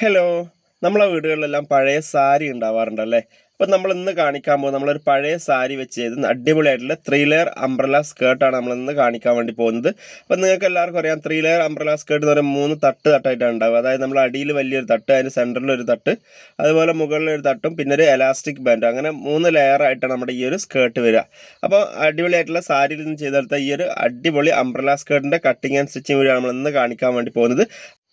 Hello നമ്മളെ വീടുകളിലെല്ലാം പഴയ സാരി ഉണ്ടാവാറുണ്ടല്ലേ? അപ്പം നമ്മൾ ഇന്ന് കാണിക്കാൻ പോകുന്നത് നമ്മളൊരു പഴയ സാരി വെച്ച് ചെയ്ത് അടിപൊളിയായിട്ടുള്ള ത്രീ ലെയർ അംബ്രല സ്കേർട്ടാണ് നമ്മൾ ഇന്ന് കാണിക്കാൻ വേണ്ടി പോകുന്നത്. അപ്പം നിങ്ങൾക്ക് എല്ലാവർക്കും അറിയാം ത്രീ ലെയർ അംബ്രല സ്കേർട്ട് എന്ന് പറയുമ്പോൾ മൂന്ന് തട്ട് തട്ടായിട്ടാണ് ഉണ്ടാവുക. അതായത് നമ്മൾ അടിയിൽ വലിയൊരു തട്ട് അതിന് സെന്ററിൽ ഒരു തട്ട് അതുപോലെ മുകളിൽ ഒരു തട്ടും പിന്നെ ഒരു എലാസ്റ്റിക് ബാൻഡ് അങ്ങനെ മൂന്ന് ലെയർ ആയിട്ടാണ് നമ്മുടെ ഈ ഒരു സ്കേർട്ട് വരിക. അപ്പോൾ അടിപൊളിയായിട്ടുള്ള സാരിയിൽ നിന്ന് ചെയ്തെടുത്ത ഈ ഒരു അടിപൊളി അംബ്രല സ്കേർട്ടിന്റെ കട്ടിങ് ആൻഡ് സ്റ്റിച്ചിങ് വഴിയാണ് നമ്മൾ ഇന്ന് കാണിക്കാൻ വേണ്ടി പോകുന്നത്.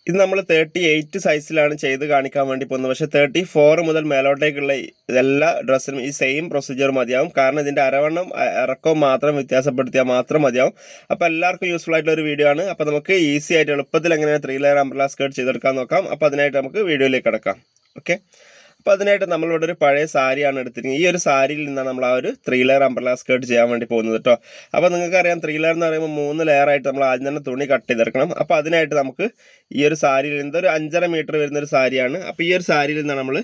ഇത് നമ്മൾ തേർട്ടി എയ്റ്റ് സൈസിലാണ് ചെയ്ത് കാണിക്കാൻ വേണ്ടി പോകുന്നത്. പക്ഷേ തേർട്ടി ഫോർ മുതൽ മേലോട്ടേക്കുള്ള എല്ലാ ഡ്രസ്സിനും ഈ സെയിം പ്രൊസീജിയർ മതിയാവും. കാരണം ഇതിന്റെ അരവണ്ണം ഇറക്കവും മാത്രം വ്യത്യാസപ്പെടുത്തിയാൽ മാത്രം മതിയാവും. അപ്പോൾ എല്ലാവർക്കും യൂസ്ഫുൾ ആയിട്ടുള്ള ഒരു വീഡിയോ ആണ്. അപ്പോൾ നമുക്ക് ഈസി ആയിട്ട് എളുപ്പത്തിൽ എങ്ങനെ ത്രീ ലെയർ അംബ്രല സ്കേർട്ട് ചെയ്തെടുക്കാൻ നോക്കാം. അപ്പോൾ അതിനായിട്ട് നമുക്ക് വീഡിയോയിലേക്ക് കിടക്കാം. ഓക്കെ അപ്പോൾ അതിനായിട്ട് നമ്മളിവിടെ ഒരു പഴയ സാരിയാണ് എടുത്തിരിക്കുന്നത്. ഈ ഒരു സാരിയിൽ നിന്നാണ് നമ്മൾ ആ ഒരു ത്രീ ലെയർ അംബ്രല സ്കേർട്ട് ചെയ്യാൻ വേണ്ടി പോകുന്നത് കേട്ടോ അപ്പോൾ നിങ്ങൾക്കറിയാം ത്രീ ലെയർ എന്ന് പറയുമ്പോൾ മൂന്ന് ലെയർ ആയിട്ട് നമ്മൾ ആദ്യം തന്നെ തുണി കട്ട് ചെയ്തെടുക്കണം. അപ്പോൾ അതിനായിട്ട് നമുക്ക് ഈ ഒരു സാരിയിൽ നിന്ന് ഒരു അഞ്ചര മീറ്റർ വരുന്ന ഒരു സാരിയാണ്. അപ്പോൾ ഈ ഒരു സാരിയിൽ നിന്നാണ് നമ്മൾ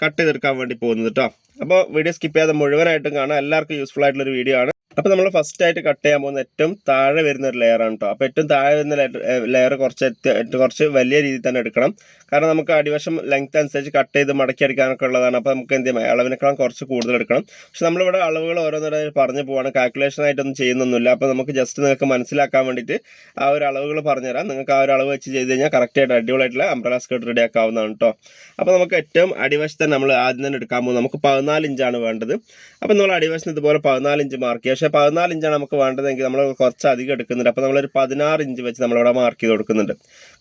കട്ട് ചെയ്തെടുക്കാൻ വേണ്ടി പോകുന്നത് കേട്ടോ അപ്പോൾ വീഡിയോ സ്കിപ്പ് ചെയ്യാതെ മുഴുവനായിട്ടും കാണാം എല്ലാവർക്കും യൂസ്ഫുൾ ആയിട്ടുള്ള ഒരു വീഡിയോ ആണ്. അപ്പോൾ നമ്മൾ ഫസ്റ്റ് ആയിട്ട് കട്ട് ചെയ്യാൻ പോകുന്ന ഏറ്റവും താഴെ വരുന്ന ഒരു ലെയർ ആണ് കേട്ടോ അപ്പോൾ ഏറ്റവും താഴെ വരുന്ന ലെയർ കുറച്ച് കുറച്ച് വലിയ രീതിയിൽ തന്നെ എടുക്കണം. കാരണം നമുക്ക് അടിവശം ലെങ്ത് അനുസരിച്ച് കട്ട് ചെയ്ത് മടക്കി അടിക്കാനൊക്കെ ഉള്ളതാണ്. അപ്പോൾ നമുക്ക് എന്ത് ചെയ്യാം? അളവിനേക്കാളും കുറച്ച് കൂടുതൽ എടുക്കണം. പക്ഷെ നമ്മളിവിടെ അളവുകൾ ഓരോന്നോരോന്ന് പറഞ്ഞു പോവാണ്. കാൽക്കുലേഷൻ ആയിട്ടൊന്നും ചെയ്യുന്നൊന്നുമില്ല. അപ്പോൾ നമുക്ക് ജസ്റ്റ് നിങ്ങൾക്ക് മനസ്സിലാക്കാൻ വേണ്ടിയിട്ട് ആ ഒരു അളവുകൾ പറഞ്ഞുതരാം. നിങ്ങൾക്ക് ആ ഒരു അളവ് വെച്ച് ചെയ്ത് കഴിഞ്ഞാൽ കറക്റ്റായിട്ട് അടിപൊളിയായിട്ടുള്ള അംബ്രല സ്കേർട്ട് റെഡി ആക്കാവുന്നതാണ് കേട്ടോ അപ്പോൾ നമുക്ക് ഏറ്റവും അടിവശത്തെ നമ്മൾ ആദ്യം തന്നെ എടുക്കാൻ പോകുന്നത് നമുക്ക് പതിനാല് ഇഞ്ചാണ് വേണ്ടത്. അപ്പോൾ നമ്മൾ അടിവശത്ത് ഇതുപോലെ പതിനാല് ഇഞ്ച് മാർക്ക് ചെയ്യുക പക്ഷേ പതിനാല് ഇഞ്ചാണ് നമുക്ക് വേണ്ടതെങ്കിൽ നമ്മൾ കുറച്ച് അധികം എടുക്കുന്നുണ്ട്. അപ്പോൾ നമ്മളൊരു പതിനാറ് ഇഞ്ച് വെച്ച് നമ്മളിവിടെ മാർക്ക് ചെയ്ത് കൊടുക്കുന്നുണ്ട്.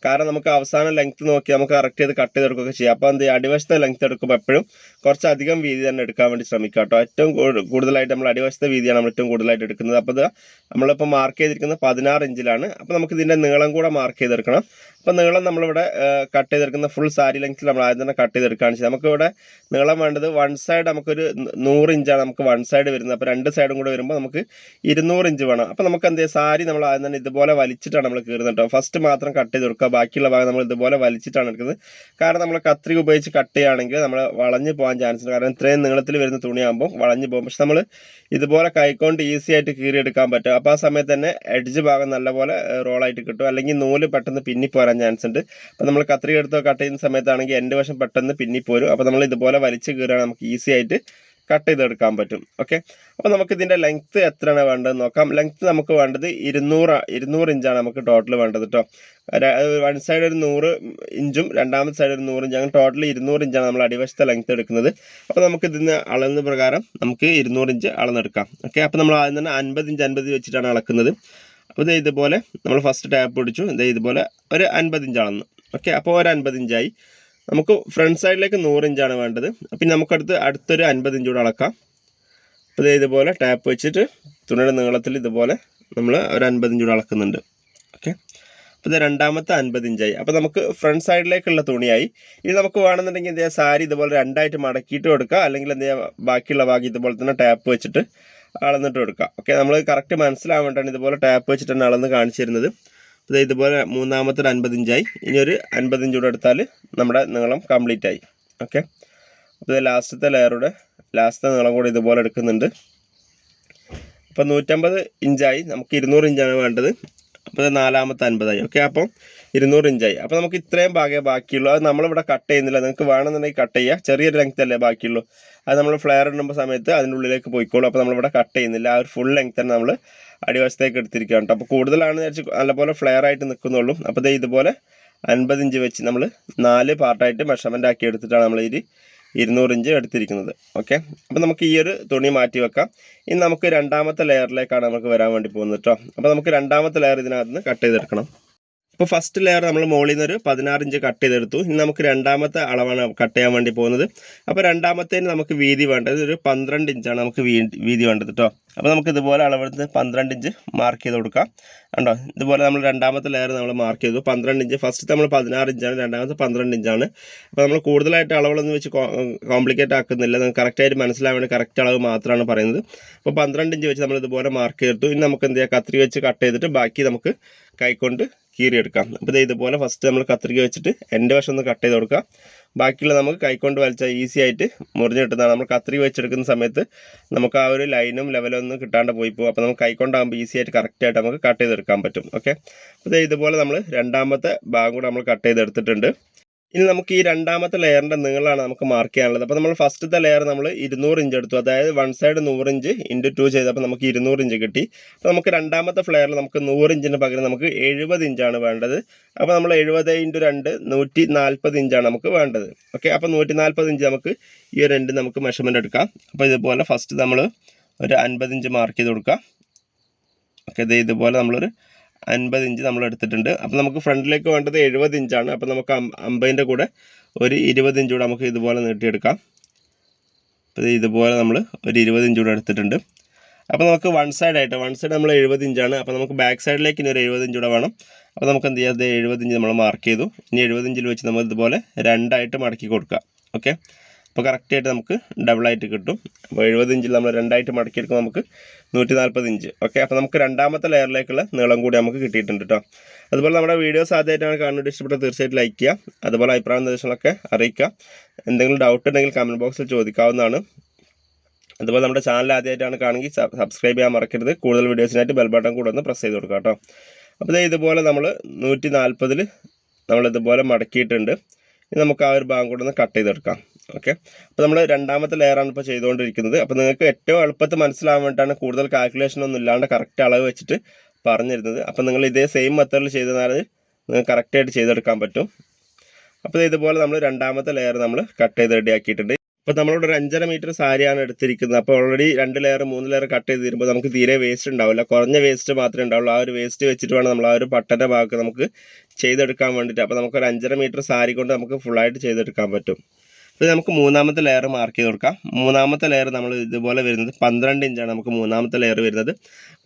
കാരണം നമുക്ക് അവസാന ലെങ്ത് നോക്കി നമുക്ക് കറക്റ്റ് ചെയ്ത് കട്ട് ചെയ്ത് എടുക്കുകയൊക്കെ ചെയ്യാം. അപ്പോൾ എന്ത് അടിവശത്തെ ലെങ്ത് എടുക്കുമ്പോൾ എപ്പോഴും കുറച്ച് അധികം വീതി തന്നെ എടുക്കാൻ വേണ്ടി ശ്രമിക്കുക കേട്ടോ. ഏറ്റവും കൂടുതലായിട്ട് നമ്മൾ അടിവശത്തെ വീതിയാണ് നമ്മൾ ഏറ്റവും കൂടുതലായിട്ട് എടുക്കുന്നത്. അപ്പോൾ ഇത് നമ്മളിപ്പോൾ മാർക്ക് ചെയ്തിരിക്കുന്നത് പതിനാറ് ഇഞ്ചിലാണ്. അപ്പോൾ നമുക്ക് ഇതിന്റെ നീളം കൂടെ മാർക്ക് ചെയ്തെടുക്കണം. അപ്പോൾ നീളം നമ്മളിവിടെ കട്ട് ചെയ്തെടുക്കുന്ന ഫുൾ സാരി ലെങ്ത്തിൽ നമ്മൾ ആദ്യം തന്നെ കട്ട് ചെയ്തെടുക്കുകയാണ് ചെയ്യുന്നത്. നമുക്കിവിടെ നീളം വേണ്ടത് വൺ സൈഡ് നമുക്കൊരു നൂറ് ഇഞ്ചാണ് നമുക്ക് വൺ സൈഡ് വരുന്നത്. അപ്പോൾ രണ്ട് സൈഡും കൂടെ വരുമ്പോൾ നമുക്ക് ഇരുന്നൂറ് ഇഞ്ച് വേണം. അപ്പോൾ നമുക്ക് എന്ത് സാരി നമ്മൾ ആദ്യം തന്നെ ഇതുപോലെ വലിച്ചിട്ടാണ് നമ്മൾ കീറുന്നത് കേട്ടോ. ഫസ്റ്റ് മാത്രം കട്ട് ചെയ്ത് കൊടുക്കുക. ബാക്കിയുള്ള ഭാഗം നമ്മൾ ഇതുപോലെ വലിച്ചിട്ടാണ് എടുക്കുന്നത്. കാരണം നമ്മൾ കത്രിക ഉപയോഗിച്ച് കട്ട് ചെയ്യുകയാണെങ്കിൽ നമ്മൾ വളഞ്ഞു പോകാൻ ചാൻസ് ഉണ്ട്. കാരണം ഇത്രയും നീളത്തിൽ വരുന്ന തുണിയാകുമ്പോൾ വളഞ്ഞു പോകും. പക്ഷെ നമ്മൾ ഇതുപോലെ കൈക്കൊണ്ട് ഈസി ആയിട്ട് കീറിയെടുക്കാൻ പറ്റും. അപ്പോൾ ആ സമയത്ത് തന്നെ എഡ്ജ് ഭാഗം നല്ലപോലെ റോളായിട്ട് കിട്ടും. അല്ലെങ്കിൽ നൂൽ പെട്ടെന്ന് പിന്നി പോരാൻ ചാൻസ് ഉണ്ട്. അപ്പോൾ നമ്മൾ കത്രിക എടുത്തോ കട്ട് ചെയ്യുന്ന സമയത്താണെങ്കിൽ എന്റെ വശം പെട്ടെന്ന് പിന്നിപ്പോരും അപ്പോൾ നമ്മൾ ഇതുപോലെ വലിച്ച് കീറുകയാണ് നമുക്ക് ഈസി ആയിട്ട് കട്ട് ചെയ്തെടുക്കാൻ പറ്റും. ഓക്കെ അപ്പോൾ നമുക്ക് ഇതിന്റെ ലെങ്ത്ത് എത്രയാണ് വേണ്ടതെന്ന് നോക്കാം. ലെങ്ത്ത് നമുക്ക് വേണ്ടത് ഇരുന്നൂറ് ഇരുന്നൂറ് ഇഞ്ചാണ് നമുക്ക് ടോട്ടൽ വേണ്ടത് കേട്ടോ വൺ സൈഡ് ഒരു നൂറ് ഇഞ്ചും രണ്ടാമത്തെ സൈഡ് ഒരു നൂറ് ഇഞ്ച്. അങ്ങനെ ടോട്ടൽ ഇരുന്നൂറ് ഇഞ്ചാണ് നമ്മൾ അടിവശത്തെ ലെങ്ത്ത് എടുക്കുന്നത്. അപ്പോൾ നമുക്ക് ഇതിന് അളന്ന പ്രകാരം നമുക്ക് ഇരുന്നൂറ് ഇഞ്ച് അളന്നെടുക്കാം. ഓക്കെ അപ്പോൾ നമ്മൾ ആദ്യം തന്നെ അൻപത് ഇഞ്ച് അൻപത് വെച്ചിട്ടാണ് അളക്കുന്നത്. അപ്പോൾ ഇതേ ഇതുപോലെ നമ്മൾ ഫസ്റ്റ് ടാപ്പ് പിടിച്ചു. ഇതേ ഇതുപോലെ ഒരു അൻപത് ഇഞ്ച് അളന്നു. ഓക്കെ അപ്പോൾ ഒരു അൻപത് ഇഞ്ചായി. നമുക്ക് ഫ്രണ്ട് സൈഡിലേക്ക് നൂറ് ഇഞ്ചാണ് വേണ്ടത്. അപ്പം നമുക്കടുത്ത് അടുത്തൊരു അൻപത് ഇഞ്ച് കൂടെ അളക്കാം അപ്പോൾ ഇതുപോലെ ടാപ്പ് വെച്ചിട്ട് തുണിയുടെ നീളത്തിൽ ഇതുപോലെ നമ്മൾ ഒരു അൻപത് ഇഞ്ച് കൂടെ അളക്കുന്നുണ്ട്. ഓക്കെ അപ്പോൾ ഇത് രണ്ടാമത്തെ അൻപത് ഇഞ്ചായി. അപ്പോൾ നമുക്ക് ഫ്രണ്ട് സൈഡിലേക്കുള്ള തുണിയായി. ഇനി നമുക്ക് വേണമെന്നുണ്ടെങ്കിൽ എന്ത് സാരി ഇതുപോലെ രണ്ടായിട്ട് മടക്കിയിട്ട് കൊടുക്കുക അല്ലെങ്കിൽ എന്താ ബാക്കിയുള്ള ഭാഗം ഇതുപോലെ തന്നെ ടാപ്പ് വെച്ചിട്ട് അളന്നിട്ട് കൊടുക്കുക ഓക്കെ നമ്മൾ കറക്റ്റ് മനസ്സിലാവാൻ വേണ്ടിയാണ് ഇതുപോലെ ടാപ്പ് വെച്ചിട്ടാണ് അളന്ന് കാണിച്ചു തരുന്നത് അപ്പോൾ ഇതുപോലെ മൂന്നാമത്തെ ഒരു അൻപതിഞ്ചായി. ഇനി ഒരു അൻപത് ഇഞ്ച് കൂടെ എടുത്താൽ നമ്മുടെ നീളം കംപ്ലീറ്റ് ആയി. ഓക്കെ അപ്പോൾ ലാസ്റ്റത്തെ ലെയറുടെ ലാസ്റ്റത്തെ നീളം കൂടെ ഇതുപോലെ എടുക്കുന്നുണ്ട്. അപ്പോൾ നൂറ്റമ്പത് ഇഞ്ചായി നമുക്ക് ഇരുന്നൂറ് ഇഞ്ചാണ് വേണ്ടത്. അപ്പോൾ നാലാമത്തെ അൻപതായി. ഓക്കെ അപ്പം ഇരുന്നൂറ് ഇഞ്ചായി. അപ്പോൾ നമുക്ക് ഇത്രയും ഭാഗമേ ബാക്കിയുള്ളൂ. അത് നമ്മളിവിടെ കട്ട് ചെയ്യുന്നില്ല. നിങ്ങൾക്ക് വേണമെന്നുണ്ടെങ്കിൽ കട്ട് ചെയ്യുക ചെറിയൊരു ലെങ്ത് അല്ലേ ബാക്കിയുള്ളൂ. അത് നമ്മൾ ഫ്ലെയർ ഇടുമ്പോൾ സമയത്ത് അതിന്റെ ഉള്ളിലേക്ക് പോയിക്കോളും. അപ്പോൾ നമ്മളിവിടെ കട്ട് ചെയ്യുന്നില്ല. ആ ഒരു ഫുൾ ലെങ്ത് തന്നെ നമ്മൾ അടിവശത്തേക്ക് എടുത്തിരിക്കുകയാണ് അപ്പോൾ കൂടുതലാണ് വിചാരിച്ച് നല്ലപോലെ ഫ്ലെയർ ആയിട്ട് നിൽക്കുന്നുള്ളൂ. അപ്പോൾ ദേ ഇതുപോലെ അൻപത് ഇഞ്ച് വെച്ച് നമ്മൾ നാല് പാർട്ടായിട്ട് മെഷർമെന്റ് ആക്കി എടുത്തിട്ടാണ് നമ്മൾ ഈ ഇരുന്നൂറ് ഇഞ്ച് എടുത്തിരിക്കുന്നത്. ഓക്കെ അപ്പോൾ നമുക്ക് ഈ ഒരു തുണി മാറ്റി വെക്കാം. ഇനി നമുക്ക് രണ്ടാമത്തെ ലെയറിലേക്കാണ് നമുക്ക് വരാൻ വേണ്ടി പോകുന്നത് കേട്ടോ. അപ്പോൾ നമുക്ക് രണ്ടാമത്തെ ലെയർ ഇതിനകത്ത് നിന്ന് കട്ട് ചെയ്തെടുക്കണം. അപ്പോൾ ഫസ്റ്റ് ലെയർ നമ്മൾ മുകളിൽ നിന്ന് ഒരു പതിനാറ് ഇഞ്ച് കട്ട് ചെയ്തെടുത്തു. ഇനി നമുക്ക് രണ്ടാമത്തെ അളവാണ് കട്ട് ചെയ്യാൻ വേണ്ടി പോകുന്നത്. അപ്പോൾ രണ്ടാമത്തേന് നമുക്ക് വീതി വേണ്ടത് ഒരു പന്ത്രണ്ട് ഇഞ്ചാണ് നമുക്ക് വീതി വേണ്ടത് കേട്ടോ അപ്പോൾ നമുക്ക് ഇതുപോലെ അളവെടുത്ത് പന്ത്രണ്ട് ഇഞ്ച് മാർക്ക് ചെയ്ത് കൊടുക്കാം. കണ്ടോ? ഇതുപോലെ നമ്മൾ രണ്ടാമത്തെ ലെയർ നമ്മൾ മാർക്ക് ചെയ്തു. പന്ത്രണ്ട് ഇഞ്ച്. ഫസ്റ്റ് നമ്മൾ പതിനാറ് ഇഞ്ചാണ് രണ്ടാമത്തെ പന്ത്രണ്ട് ഇഞ്ചാണ് അപ്പോൾ നമ്മൾ കൂടുതലായിട്ട് അളവുകളൊന്നും വെച്ച് കോംപ്ലിക്കേറ്റ് ആക്കുന്നില്ല. നമുക്ക് കറക്റ്റായിട്ട് മനസ്സിലാവേണ്ട കറക്റ്റ് അളവ് മാത്രമാണ് പറയുന്നത്. അപ്പോൾ പന്ത്രണ്ട് ഇഞ്ച് വെച്ച് നമ്മൾ ഇതുപോലെ മാർക്ക് ചെയ്തു ഇനി നമുക്ക് എന്ത് ചെയ്യാം? കത്രി വെച്ച് കട്ട് ചെയ്തിട്ട് ബാക്കി നമുക്ക് കൈകൊണ്ട് കീറിയെടുക്കാം. അപ്പോൾ ഇതുപോലെ ഫസ്റ്റ് നമ്മൾ കത്രിക വെച്ചിട്ട് എന്റെ വശം ഒന്ന് കട്ട് ചെയ്ത് കൊടുക്കുക ബാക്കിയുള്ള നമുക്ക് കൈക്കൊണ്ട് വലിച്ചാൽ ഈസി ആയിട്ട് മുറിഞ്ഞ് കിട്ടുന്നതാണ്. നമ്മൾ കത്രിക വെച്ചെടുക്കുന്ന സമയത്ത് നമുക്ക് ആ ഒരു ലൈനും ലെവലും ഒന്നും കിട്ടാണ്ട് പോയി പോകും. അപ്പോൾ നമുക്ക് കൈക്കൊണ്ടാകുമ്പോൾ ഈസി ആയിട്ട് കറക്റ്റായിട്ട് നമുക്ക് കട്ട് ചെയ്തെടുക്കാൻ പറ്റും. ഓക്കെ അപ്പോൾ ഇതുപോലെ നമ്മൾ രണ്ടാമത്തെ ഭാഗം കൂടെ നമ്മൾ കട്ട് ചെയ്തെടുത്തിട്ടുണ്ട്. ഇനി നമുക്ക് ഈ രണ്ടാമത്തെ ലെയറിന്റെ നീളമാണ് നമുക്ക് മാർക്ക് ചെയ്യാനുള്ളത്. അപ്പോൾ നമ്മൾ ഫസ്റ്റത്തെ ലെയർ നമ്മൾ ഇരുന്നൂറ് ഇഞ്ച് എടുത്തു. അതായത് വൺ സൈഡ് നൂറ് ഇഞ്ച് ഇന്റു ടു ചെയ്തപ്പോൾ നമുക്ക് ഇരുന്നൂറ് ഇഞ്ച് കിട്ടി. അപ്പോൾ നമുക്ക് രണ്ടാമത്തെ ഫ്ലെയറിൽ നമുക്ക് നൂറ് ഇഞ്ചിന് പകരം നമുക്ക് എഴുപത് ഇഞ്ചാണ് വേണ്ടത്. അപ്പോൾ നമ്മൾ എഴുപത് ഇന്റു രണ്ട് നൂറ്റി നാൽപ്പത് ഇഞ്ചാണ് നമുക്ക് വേണ്ടത്. ഓക്കെ അപ്പോൾ നൂറ്റി നാൽപ്പത് ഇഞ്ച് നമുക്ക് ഈ ഒരു രണ്ട് നമുക്ക് മെഷർമെന്റ് എടുക്കാം. അപ്പോൾ ഇതുപോലെ ഫസ്റ്റ് നമ്മൾ ഒരു അൻപത് ഇഞ്ച് മാർക്ക് ചെയ്ത് കൊടുക്കാം. ഓക്കെ ഇത് ഇതുപോലെ നമ്മളൊരു അൻപത് ഇഞ്ച് നമ്മൾ എടുത്തിട്ടുണ്ട്. അപ്പോൾ നമുക്ക് ഫ്രണ്ടിലേക്ക് വേണ്ടത് എഴുപത് ഇഞ്ചാണ്. അപ്പോൾ നമുക്ക് അമ്പതിന്റെ കൂടെ ഒരു ഇരുപത് ഇഞ്ച് കൂടെ നമുക്ക് ഇതുപോലെ നീട്ടിയെടുക്കാം. അപ്പോൾ ഇതുപോലെ നമ്മൾ ഒരു ഇരുപത് ഇഞ്ച് കൂടെ എടുത്തിട്ടുണ്ട്. അപ്പോൾ നമുക്ക് വൺ സൈഡ് ആയിട്ട് വൺ സൈഡ് നമ്മൾ എഴുപത് ഇഞ്ചാണ്. അപ്പോൾ നമുക്ക് ബാക്ക് സൈഡിലേക്ക് ഇനി ഒരു എഴുപത് ഇഞ്ച് കൂടെ വേണം. അപ്പോൾ നമുക്ക് എന്ത് ചെയ്യാം? എഴുപത് ഇഞ്ച് നമ്മൾ മാർക്ക് ചെയ്തു. ഇനി എഴുപത് ഇഞ്ചിൽ വെച്ച് നമ്മൾ ഇതുപോലെ രണ്ടായിട്ട് മടക്കി കൊടുക്കുക. ഓക്കെ അപ്പോൾ കറക്റ്റായിട്ട് നമുക്ക് ഡബിളായിട്ട് കിട്ടും. അപ്പോൾ എഴുപത് ഇഞ്ചിൽ നമ്മൾ രണ്ടായിട്ട് മടക്കിയെടുക്കുമ്പോൾ നമുക്ക് നൂറ്റി നാൽപ്പത് ഇഞ്ച്. ഓക്കെ അപ്പോൾ നമുക്ക് രണ്ടാമത്തെ ലെയറിലേക്കുള്ള നീളം കൂടി നമുക്ക് കിട്ടിയിട്ടുണ്ട് കേട്ടോ അതുപോലെ നമ്മുടെ വീഡിയോസ് ആദ്യമായിട്ടാണ് കാണുന്നത്. ഇഷ്ടപ്പെട്ട തീർച്ചയായിട്ടും ലൈക്ക് ചെയ്യുക. അതുപോലെ അഭിപ്രായ നിർദ്ദേശങ്ങളൊക്കെ അറിയിക്കുക. എന്തെങ്കിലും ഡൗട്ട് ഉണ്ടെങ്കിൽ കമന്റ് ബോക്സിൽ ചോദിക്കാവുന്നതാണ്. അതുപോലെ നമ്മുടെ ചാനൽ ആദ്യമായിട്ടാണ് കാണുമെങ്കിൽ സബ്സ്ക്രൈബ് ചെയ്യാൻ മറക്കരുത്. കൂടുതൽ വീഡിയോസിനായിട്ട് ബെൽ ബട്ടൺ കൂടെ ഒന്ന് പ്രസ് ചെയ്ത് കൊടുക്കുക കേട്ടോ അപ്പോൾ ഇതുപോലെ നമ്മൾ നൂറ്റി നാൽപ്പതിൽ നമ്മളിതുപോലെ മടക്കിയിട്ടുണ്ട്. ഇനി നമുക്ക് ആ ഒരു ഭാഗം കൂടെ ഒന്ന് കട്ട് ചെയ്തെടുക്കാം. ഓക്കെ? അപ്പോൾ നമ്മൾ രണ്ടാമത്തെ ലെയറാണ് ഇപ്പോൾ ചെയ്തുകൊണ്ടിരിക്കുന്നത്. അപ്പോൾ നിങ്ങൾക്ക് ഏറ്റവും എളുപ്പത്തിൽ മനസ്സിലാവാൻ വേണ്ടിയിട്ടാണ് കൂടുതൽ കാൽക്കുലേഷൻ ഒന്നും ഇല്ലാണ്ട് കറക്റ്റ് അളവ് വെച്ചിട്ട് പറഞ്ഞിരുന്നത്. അപ്പോൾ നിങ്ങൾ ഇതേ സെയിം മെത്തേഡിൽ ചെയ്താൽ നിങ്ങൾക്ക് കറക്റ്റായിട്ട് ചെയ്തെടുക്കാൻ പറ്റും. അപ്പോൾ ഇതുപോലെ നമ്മൾ രണ്ടാമത്തെ ലെയർ നമ്മൾ കട്ട് ചെയ്ത് റെഡിയാക്കിയിട്ടുണ്ട് അപ്പോൾ നമ്മളിവിടെ ഒരു അഞ്ചര മീറ്റർ സാരിയാണ് എടുത്തിരിക്കുന്നത്. അപ്പോൾ ഓൾറെഡി രണ്ട് ലെയർ മൂന്ന് ലെയർ കട്ട് ചെയ്ത് തരുമ്പോൾ നമുക്ക് തീരെ വേസ്റ്റ് ഉണ്ടാവില്ല. കുറഞ്ഞ വേസ്റ്റ് മാത്രമേ ഉണ്ടാവുള്ളൂ. ആ ഒരു വേസ്റ്റ് വെച്ചിട്ട് വേണം നമ്മൾ ആ ഒരു പട്ടന്റെ ഭാഗത്ത് നമുക്ക് ചെയ്തെടുക്കാൻ വേണ്ടിയിട്ട്. അപ്പോൾ നമുക്കൊരു അഞ്ചര മീറ്റർ സാരി കൊണ്ട് നമുക്ക് ഫുള്ളായിട്ട് ചെയ്തെടുക്കാൻ പറ്റും. അപ്പോൾ നമുക്ക് മൂന്നാമത്തെ ലെയർ മാർക്ക് ചെയ്ത് കൊടുക്കാം. മൂന്നാമത്തെ ലെയർ നമ്മൾ ഇതുപോലെ വരുന്നത് പന്ത്രണ്ട് ഇഞ്ചാണ് നമുക്ക് മൂന്നാമത്തെ ലെയർ വരുന്നത്.